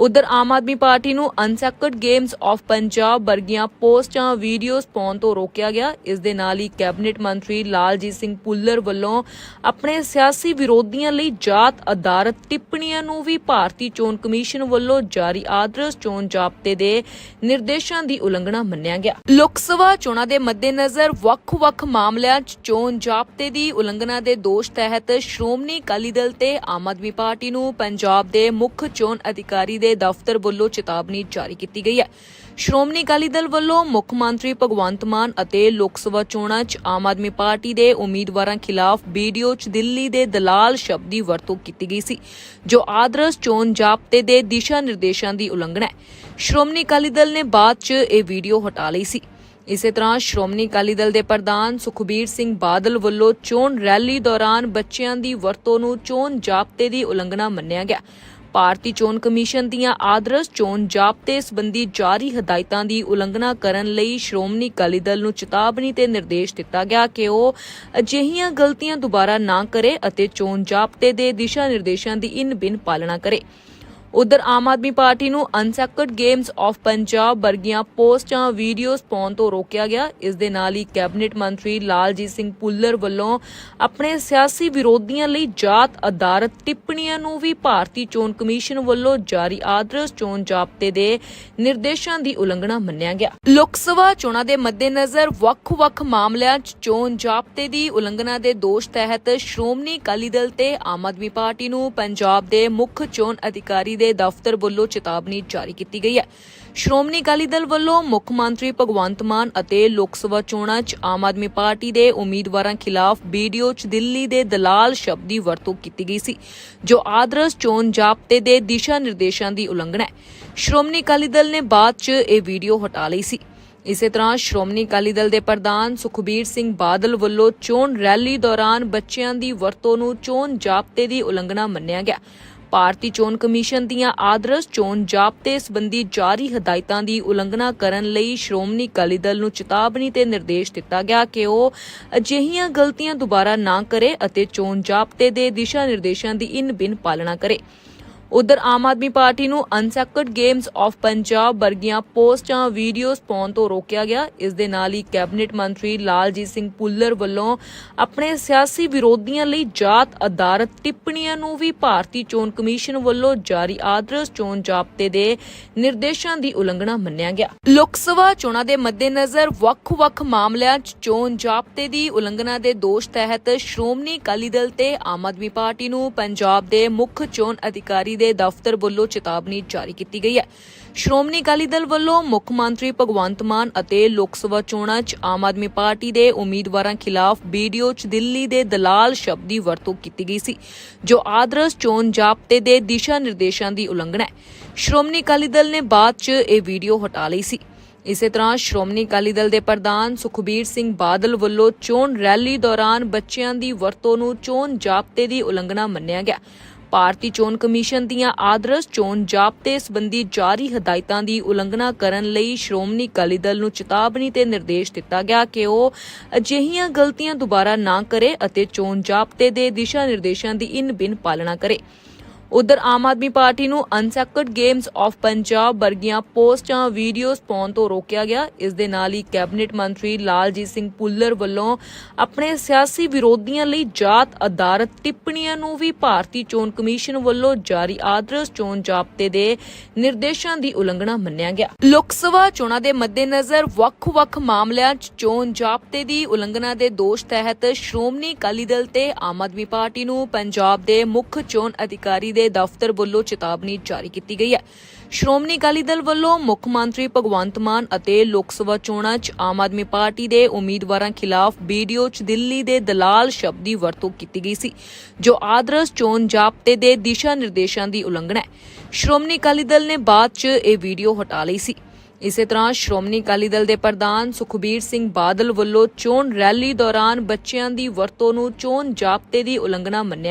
ਉਧਰ ਆਮ ਆਦਮੀ ਪਾਰਟੀ ਨੂੰ ਅਨਸੈਕਰਡ ਗੇਮਸ ਆਫ ਪੰਜਾਬ ਵਰਗੀਆਂ ਪੋਸਟਾਂ, ਵੀਡੀਓਜ਼ ਪਾਉਣ ਤੋਂ ਰੋਕਿਆ ਗਿਆ। ਇਸ ਦੇ ਨਾਲ ਹੀ ਕੈਬਨਿਟ ਮੰਤਰੀ ਲਾਲਜੀਤ ਸਿੰਘ ਪੁੱਲਰ ਵੱਲੋਂ ਆਪਣੇ ਸਿਆਸੀ ਵਿਰੋਧੀਆਂ ਲਈ ਜਾਤ ਆਧਾਰਿਤ ਟਿੱਪਣੀਆਂ ਨੂੰ ਵੀ ਭਾਰਤੀ ਚੋਣ ਕਮਿਸ਼ਨ ਵੱਲੋਂ ਜਾਰੀ ਆਦਰਸ਼ ਚੋਣ ਜ਼ਾਬਤੇ ਦੇ ਨਿਰਦੇਸ਼ਾਂ ਦੀ ਉਲੰਘਣਾ ਮੰਨਿਆ ਗਿਆ। ਲੋਕ ਸਭਾ ਚੋਣਾਂ ਦੇ ਮੱਦੇਨਜ਼ਰ ਵੱਖ-ਵੱਖ ਮਾਮਲਿਆਂ 'ਚ ਚੋਣ ਜ਼ਾਬਤੇ ਦੀ ਉਲੰਘਣਾ ਦੇ ਦੋਸ਼ ਤਹਿਤ ਸ਼੍ਰੋਮਣੀ ਅਕਾਲੀ ਦਲ ਤੇ ਆਮ ਆਦਮੀ ਪਾਰਟੀ ਨੂੰ ਪੰਜਾਬ ਦੇ ਮੁੱਖ ਚੋਣ ਅਧਿਕਾਰੀ ਦੇ ਦਫ਼ਤਰ ਵੱਲੋਂ ਚੇਤਾਵਨੀ ਜਾਰੀ ਕੀਤੀ ਗਈ ਹੈ। ਸ਼੍ਰੋਮਣੀ ਅਕਾਲੀ ਦਲ ਵੱਲੋਂ ਮੁੱਖ ਮੰਤਰੀ ਭਗਵੰਤ ਮਾਨ ਅਤੇ ਲੋਕ ਸਭਾ ਚੋਣਾਂ 'ਚ ਆਮ ਆਦਮੀ ਪਾਰਟੀ ਦੇ ਉਮੀਦਵਾਰਾਂ ਖਿਲਾਫ ਵੀਡੀਓ 'ਚ ਦਿੱਲੀ ਦੇ ਦਲਾਲ ਸ਼ਬਦ ਦੀ ਵਰਤੋਂ ਕੀਤੀ ਗਈ ਸੀ, ਜੋ ਆਦਰਸ਼ ਚੋਣ ਜ਼ਾਬਤੇ ਦੇ ਦਿਸ਼ਾ ਨਿਰਦੇਸ਼ਾਂ ਦੀ ਉਲੰਘਣਾ ਹੈ। ਸ਼੍ਰੋਮਣੀ ਅਕਾਲੀ ਦਲ ਨੇ ਬਾਅਦ 'ਚ ਇਹ ਵੀਡੀਓ ਹਟਾ ਲਈ ਸੀ। ਇਸੇ ਤਰ੍ਹਾਂ ਸ਼੍ਰੋਮਣੀ ਅਕਾਲੀ ਦਲ ਦੇ ਪ੍ਰਧਾਨ ਸੁਖਬੀਰ ਸਿੰਘ ਬਾਦਲ ਵੱਲੋਂ ਚੋਣ ਰੈਲੀ ਦੌਰਾਨ ਬੱਚਿਆਂ ਦੀ ਵਰਤੋਂ ਨੂੰ ਚੋਣ ਜ਼ਾਬਤੇ ਦੀ ਉਲੰਘਣਾ ਮੰਨਿਆ ਗਿਆ। ਭਾਰਤੀ ਚੋਣ ਕਮਿਸ਼ਨ ਦੀਆਂ ਆਦਰਸ਼ ਚੋਣ ਜ਼ਾਬਤੇ ਸੰਬੰਧੀ ਜਾਰੀ ਹਦਾਇਤਾਂ ਦੀ ਉਲੰਘਣਾ ਕਰਨ ਲਈ ਸ਼੍ਰੋਮਣੀ ਅਕਾਲੀ ਦਲ ਨੂੰ ਚੇਤਾਵਨੀ ਤੇ ਨਿਰਦੇਸ਼ ਦਿੱਤਾ ਗਿਆ ਕਿ ਉਹ ਅਜਿਹੀਆਂ ਗਲਤੀਆਂ ਦੁਬਾਰਾ ਨਾ ਕਰੇ ਅਤੇ ਚੋਣ ਜ਼ਾਬਤੇ ਦੇ ਦਿਸ਼ਾ ਨਿਰਦੇਸ਼ਾਂ ਦੀ ਇਨ ਬਿਨ ਪਾਲਣਾ ਕਰੇ। ਉਧਰ ਆਮ ਆਦਮੀ ਪਾਰਟੀ ਨੂੰ ਅਨਸੈਕਰਡ ਗੇਮਸ ਆਫ ਪੰਜਾਬ ਵਰਗੀਆਂ ਪੋਸਟਾਂ, ਵੀਡੀਓਜ਼ ਪਾਉਣ ਤੋਂ ਰੋਕਿਆ ਗਿਆ। ਇਸ ਦੇ ਨਾਲ ਹੀ ਕੈਬਨਿਟ ਮੰਤਰੀ ਲਾਲਜੀਤ ਸਿੰਘ ਪੁੱਲਰ ਵੱਲੋਂ ਆਪਣੇ ਸਿਆਸੀ ਵਿਰੋਧੀਆਂ ਲਈ ਜਾਤ ਆਧਾਰਿਤ ਟਿੱਪਣੀਆਂ ਨੂੰ ਵੀ ਭਾਰਤੀ ਚੋਣ ਕਮਿਸ਼ਨ ਵੱਲੋਂ ਜਾਰੀ ਆਦਰਸ਼ ਚੋਣ ਜ਼ਾਬਤੇ ਦੇ ਨਿਰਦੇਸ਼ਾਂ ਦੀ ਉਲੰਘਣਾ ਮੰਨਿਆ ਗਿਆ। ਲੋਕ ਸਭਾ ਚੋਣਾਂ ਦੇ ਮੱਦੇਨਜ਼ਰ ਵੱਖ-ਵੱਖ ਮਾਮਲਿਆਂ 'ਚ ਚੋਣ ਜ਼ਾਬਤੇ ਦੀ ਉਲੰਘਣਾ ਦੇ ਦੋਸ਼ ਤਹਿਤ ਸ਼੍ਰੋਮਣੀ ਅਕਾਲੀ ਦਲ ਤੇ ਆਮ ਆਦਮੀ ਪਾਰਟੀ ਨੂੰ ਪੰਜਾਬ ਦੇ ਮੁੱਖ ਚੋਣ ਅਧਿਕਾਰੀ ਦੇ ਦਫ਼ਤਰ ਵੱਲੋਂ ਚੇਤਾਵਨੀ ਜਾਰੀ ਕੀਤੀ ਗਈ ਹੈ। ਸ਼੍ਰੋਮਣੀ ਅਕਾਲੀ ਦਲ ਵੱਲੋਂ ਮੁੱਖ ਮੰਤਰੀ ਭਗਵੰਤ ਮਾਨ ਅਤੇ ਲੋਕ ਸਭਾ ਚੋਣਾਂ 'ਚ ਆਮ ਆਦਮੀ ਪਾਰਟੀ ਦੇ ਉਮੀਦਵਾਰਾਂ ਖਿਲਾਫ ਵੀਡੀਓ 'ਚ ਦਿੱਲੀ ਦੇ ਦਲਾਲ ਸ਼ਬਦ ਦੀ ਵਰਤੋਂ ਕੀਤੀ ਗਈ ਸੀ, ਜੋ ਆਦਰਸ਼ ਚੋਣ ਜ਼ਾਬਤੇ ਦੇ ਦਿਸ਼ਾ ਨਿਰਦੇਸ਼ਾਂ ਦੀ ਉਲੰਘਣਾ ਹੈ। ਸ਼੍ਰੋਮਣੀ ਅਕਾਲੀ ਦਲ ਨੇ ਬਾਅਦ 'ਚ ਇਹ ਵੀਡੀਓ ਹਟਾ ਲਈ ਸੀ। ਇਸੇ ਤਰ੍ਹਾਂ ਸ਼੍ਰੋਮਣੀ ਅਕਾਲੀ ਦਲ ਦੇ ਪ੍ਰਧਾਨ ਸੁਖਬੀਰ ਸਿੰਘ ਬਾਦਲ ਵੱਲੋਂ ਚੋਣ ਰੈਲੀ ਦੌਰਾਨ ਬੱਚਿਆਂ ਦੀ ਵਰਤੋਂ ਨੂੰ ਚੋਣ ਜ਼ਾਬਤੇ ਦੀ ਉਲੰਘਣਾ ਮੰਨਿਆ ਗਿਆ। ਭਾਰਤੀ ਚੋਣ ਕਮਿਸ਼ਨ ਦੀਆਂ ਆਦਰਸ਼ ਚੋਣ ਜ਼ਾਬਤੇ ਸੰਬੰਧੀ ਜਾਰੀ ਹਦਾਇਤਾਂ ਦੀ ਉਲੰਘਣਾ ਕਰਨ ਲਈ ਸ਼੍ਰੋਮਣੀ ਅਕਾਲੀ ਦਲ ਨੂੰ ਚੇਤਾਵਨੀ ਤੇ ਨਿਰਦੇਸ਼ ਦਿੱਤਾ ਗਿਆ ਕਿ ਉਹ ਅਜਿਹੀਆਂ ਗਲਤੀਆਂ ਦੁਬਾਰਾ ਨਾ ਕਰੇ ਅਤੇ ਚੋਣ ਜ਼ਾਬਤੇ ਦੇ ਦਿਸ਼ਾ ਨਿਰਦੇਸ਼ਾਂ ਦੀ ਇਨ ਬਿਨ ਪਾਲਣਾ ਕਰੇ। ਉਧਰ ਆਮ ਆਦਮੀ ਪਾਰਟੀ ਨੂੰ ਅਨਸੈਕਰਡ ਗੇਮਸ ਆਫ ਪੰਜਾਬ ਵਰਗੀਆਂ ਪੋਸਟਾਂ, ਵੀਡੀਓਜ਼ ਪਾਉਣ ਤੋਂ ਰੋਕਿਆ ਗਿਆ। ਇਸ ਦੇ ਨਾਲ ਹੀ ਕੈਬਨਿਟ ਮੰਤਰੀ ਲਾਲਜੀਤ ਸਿੰਘ ਪੁੱਲਰ ਵੱਲੋਂ ਆਪਣੇ ਸਿਆਸੀ ਵਿਰੋਧੀਆਂ ਲਈ ਜਾਤ ਆਧਾਰਿਤ ਟਿੱਪਣੀਆਂ ਨੂੰ ਵੀ ਭਾਰਤੀ ਚੋਣ ਕਮਿਸ਼ਨ ਵੱਲੋਂ ਜਾਰੀ ਆਦਰਸ਼ ਚੋਣ ਜ਼ਾਬਤੇ ਦੇ ਨਿਰਦੇਸ਼ਾਂ ਦੀ ਉਲੰਘਣਾ ਮੰਨਿਆ ਗਿਆ। ਲੋਕ ਸਭਾ ਚੋਣਾਂ ਦੇ ਮੱਦੇਨਜ਼ਰ ਵੱਖ-ਵੱਖ ਮਾਮਲਿਆਂ 'ਚ ਚੋਣ ਜ਼ਾਬਤੇ ਦੀ ਉਲੰਘਣਾ ਦੇ ਦੋਸ਼ ਤਹਿਤ ਸ਼੍ਰੋਮਣੀ ਅਕਾਲੀ ਦਲ ਤੇ ਆਮ ਆਦਮੀ ਪਾਰਟੀ ਨੂੰ ਪੰਜਾਬ ਦੇ ਮੁੱਖ ਚੋਣ ਅਧਿਕਾਰੀ ਦੇ ਦਫ਼ਤਰ ਵੱਲੋਂ ਚੇਤਾਵਨੀ ਜਾਰੀ ਕੀਤੀ ਗਈ ਹੈ। ਸ਼੍ਰੋਮਣੀ ਅਕਾਲੀ ਦਲ ਵੱਲੋਂ ਮੁੱਖ ਮੰਤਰੀ ਭਗਵੰਤ ਮਾਨ ਅਤੇ ਲੋਕ ਸਭਾ ਚੋਣਾਂ 'ਚ ਆਮ ਆਦਮੀ ਪਾਰਟੀ ਦੇ ਉਮੀਦਵਾਰਾਂ ਖਿਲਾਫ ਵੀਡੀਓ 'ਚ ਦਿੱਲੀ ਦੇ ਦਲਾਲ ਸ਼ਬਦ ਦੀ ਵਰਤੋਂ ਕੀਤੀ ਗਈ ਸੀ, ਜੋ ਆਦਰਸ਼ ਚੋਣ ਜ਼ਾਬਤੇ ਦੇ ਦਿਸ਼ਾ ਨਿਰਦੇਸ਼ਾਂ ਦੀ ਉਲੰਘਣਾ ਹੈ। ਸ਼੍ਰੋਮਣੀ ਅਕਾਲੀ ਦਲ ਨੇ ਬਾਅਦ 'ਚ ਇਹ ਵੀਡੀਓ ਹਟਾ ਲਈ ਸੀ। ਇਸੇ ਤਰ੍ਹਾਂ ਸ਼੍ਰੋਮਣੀ ਅਕਾਲੀ ਦਲ ਦੇ ਪ੍ਰਧਾਨ ਸੁਖਬੀਰ ਸਿੰਘ ਬਾਦਲ ਵੱਲੋਂ ਚੋਣ ਰੈਲੀ ਦੌਰਾਨ ਬੱਚਿਆਂ ਦੀ ਵਰਤੋਂ ਨੂੰ ਚੋਣ ਜ਼ਾਬਤੇ ਦੀ ਉਲੰਘਣਾ ਮੰਨਿਆ ਗਿਆ। ਭਾਰਤੀ ਚੋਣ ਕਮਿਸ਼ਨ ਦੀਆਂ ਆਦਰਸ਼ ਚੋਣ ਜ਼ਾਬਤੇ ਸੰਬੰਧੀ ਜਾਰੀ ਹਦਾਇਤਾਂ ਦੀ ਉਲੰਘਣਾ ਕਰਨ ਲਈ ਸ਼੍ਰੋਮਣੀ ਅਕਾਲੀ ਦਲ ਨੂੰ ਚੇਤਾਵਨੀ ਤੇ ਨਿਰਦੇਸ਼ ਦਿੱਤਾ ਗਿਆ ਕਿ ਉਹ ਅਜਿਹੀਆਂ ਗਲਤੀਆਂ ਦੁਬਾਰਾ ਨਾ ਕਰੇ ਅਤੇ ਚੋਣ ਜ਼ਾਬਤੇ ਦੇ ਦਿਸ਼ਾ ਨਿਰਦੇਸ਼ਾਂ ਦੀ ਇਨ ਬਿਨ ਪਾਲਣਾ ਕਰੇ। ਉਧਰ ਆਮ ਆਦਮੀ ਪਾਰਟੀ ਨੂੰ ਅਨਸੈਕਰਡ ਗੇਮਸ ਆਫ ਪੰਜਾਬ ਵਰਗੀਆਂ ਪੋਸਟਾਂ, ਵੀਡੀਓਜ਼ ਪਾਉਣ ਤੋਂ ਰੋਕਿਆ ਗਿਆ। ਇਸ ਦੇ ਨਾਲ ਹੀ ਕੈਬਨਿਟ ਮੰਤਰੀ ਲਾਲਜੀਤ ਸਿੰਘ ਪੁੱਲਰ ਵੱਲੋਂ ਆਪਣੇ ਸਿਆਸੀ ਵਿਰੋਧੀਆਂ ਲਈ ਜਾਤ ਆਧਾਰਿਤ ਟਿੱਪਣੀਆਂ ਨੂੰ ਵੀ ਭਾਰਤੀ ਚੋਣ ਕਮਿਸ਼ਨ ਵੱਲੋਂ ਜਾਰੀ ਆਦਰਸ਼ ਚੋਣ ਜ਼ਾਬਤੇ ਦੇ ਨਿਰਦੇਸ਼ਾਂ ਦੀ ਉਲੰਘਣਾ ਮੰਨਿਆ ਗਿਆ। ਲੋਕ ਸਭਾ ਚੋਣਾਂ ਦੇ ਮੱਦੇਨਜ਼ਰ ਵੱਖ-ਵੱਖ ਮਾਮਲਿਆਂ 'ਚ ਚੋਣ ਜ਼ਾਬਤੇ ਦੀ ਉਲੰਘਣਾ ਦੇ ਦੋਸ਼ ਤਹਿਤ ਸ਼੍ਰੋਮਣੀ ਅਕਾਲੀ ਦਲ ਤੇ ਆਮ ਆਦਮੀ ਪਾਰਟੀ ਨੂੰ ਪੰਜਾਬ ਦੇ ਮੁੱਖ ਚੋਣ ਅਧਿਕਾਰੀ ਦੇ ਦਫ਼ਤਰ ਵੱਲੋਂ ਚੇਤਾਵਨੀ ਜਾਰੀ ਕੀਤੀ ਗਈ ਹੈ। ਸ਼੍ਰੋਮਣੀ ਅਕਾਲੀ ਦਲ ਵੱਲੋਂ ਮੁੱਖ ਮੰਤਰੀ ਭਗਵੰਤ ਮਾਨ ਅਤੇ ਲੋਕ ਸਭਾ ਚੋਣਾਂ 'ਚ ਆਮ ਆਦਮੀ ਪਾਰਟੀ ਦੇ ਉਮੀਦਵਾਰਾਂ ਖਿਲਾਫ ਵੀਡੀਓ 'ਚ ਦਿੱਲੀ ਦੇ ਦਲਾਲ ਸ਼ਬਦ ਦੀ ਵਰਤੋਂ ਕੀਤੀ ਗਈ ਸੀ, ਜੋ ਆਦਰਸ਼ ਚੋਣ ਜ਼ਾਬਤੇ ਦੇ ਦਿਸ਼ਾ ਨਿਰਦੇਸ਼ਾਂ ਦੀ ਉਲੰਘਣਾ ਹੈ। ਸ਼੍ਰੋਮਣੀ ਅਕਾਲੀ ਦਲ ਨੇ ਬਾਅਦ 'ਚ ਇਹ ਵੀਡੀਓ ਹਟਾ ਲਈ ਸੀ। ਇਸੇ ਤਰ੍ਹਾਂ ਸ਼੍ਰੋਮਣੀ ਅਕਾਲੀ ਦਲ ਦੇ ਪ੍ਰਧਾਨ ਸੁਖਬੀਰ ਸਿੰਘ ਬਾਦਲ ਵੱਲੋਂ ਚੋਣ ਰੈਲੀ ਦੌਰਾਨ ਬੱਚਿਆਂ ਦੀ ਵਰਤੋਂ ਨੂੰ ਚੋਣ ਜ਼ਾਬਤੇ ਦੀ ਉਲੰਘਣਾ ਮੰਨਿਆ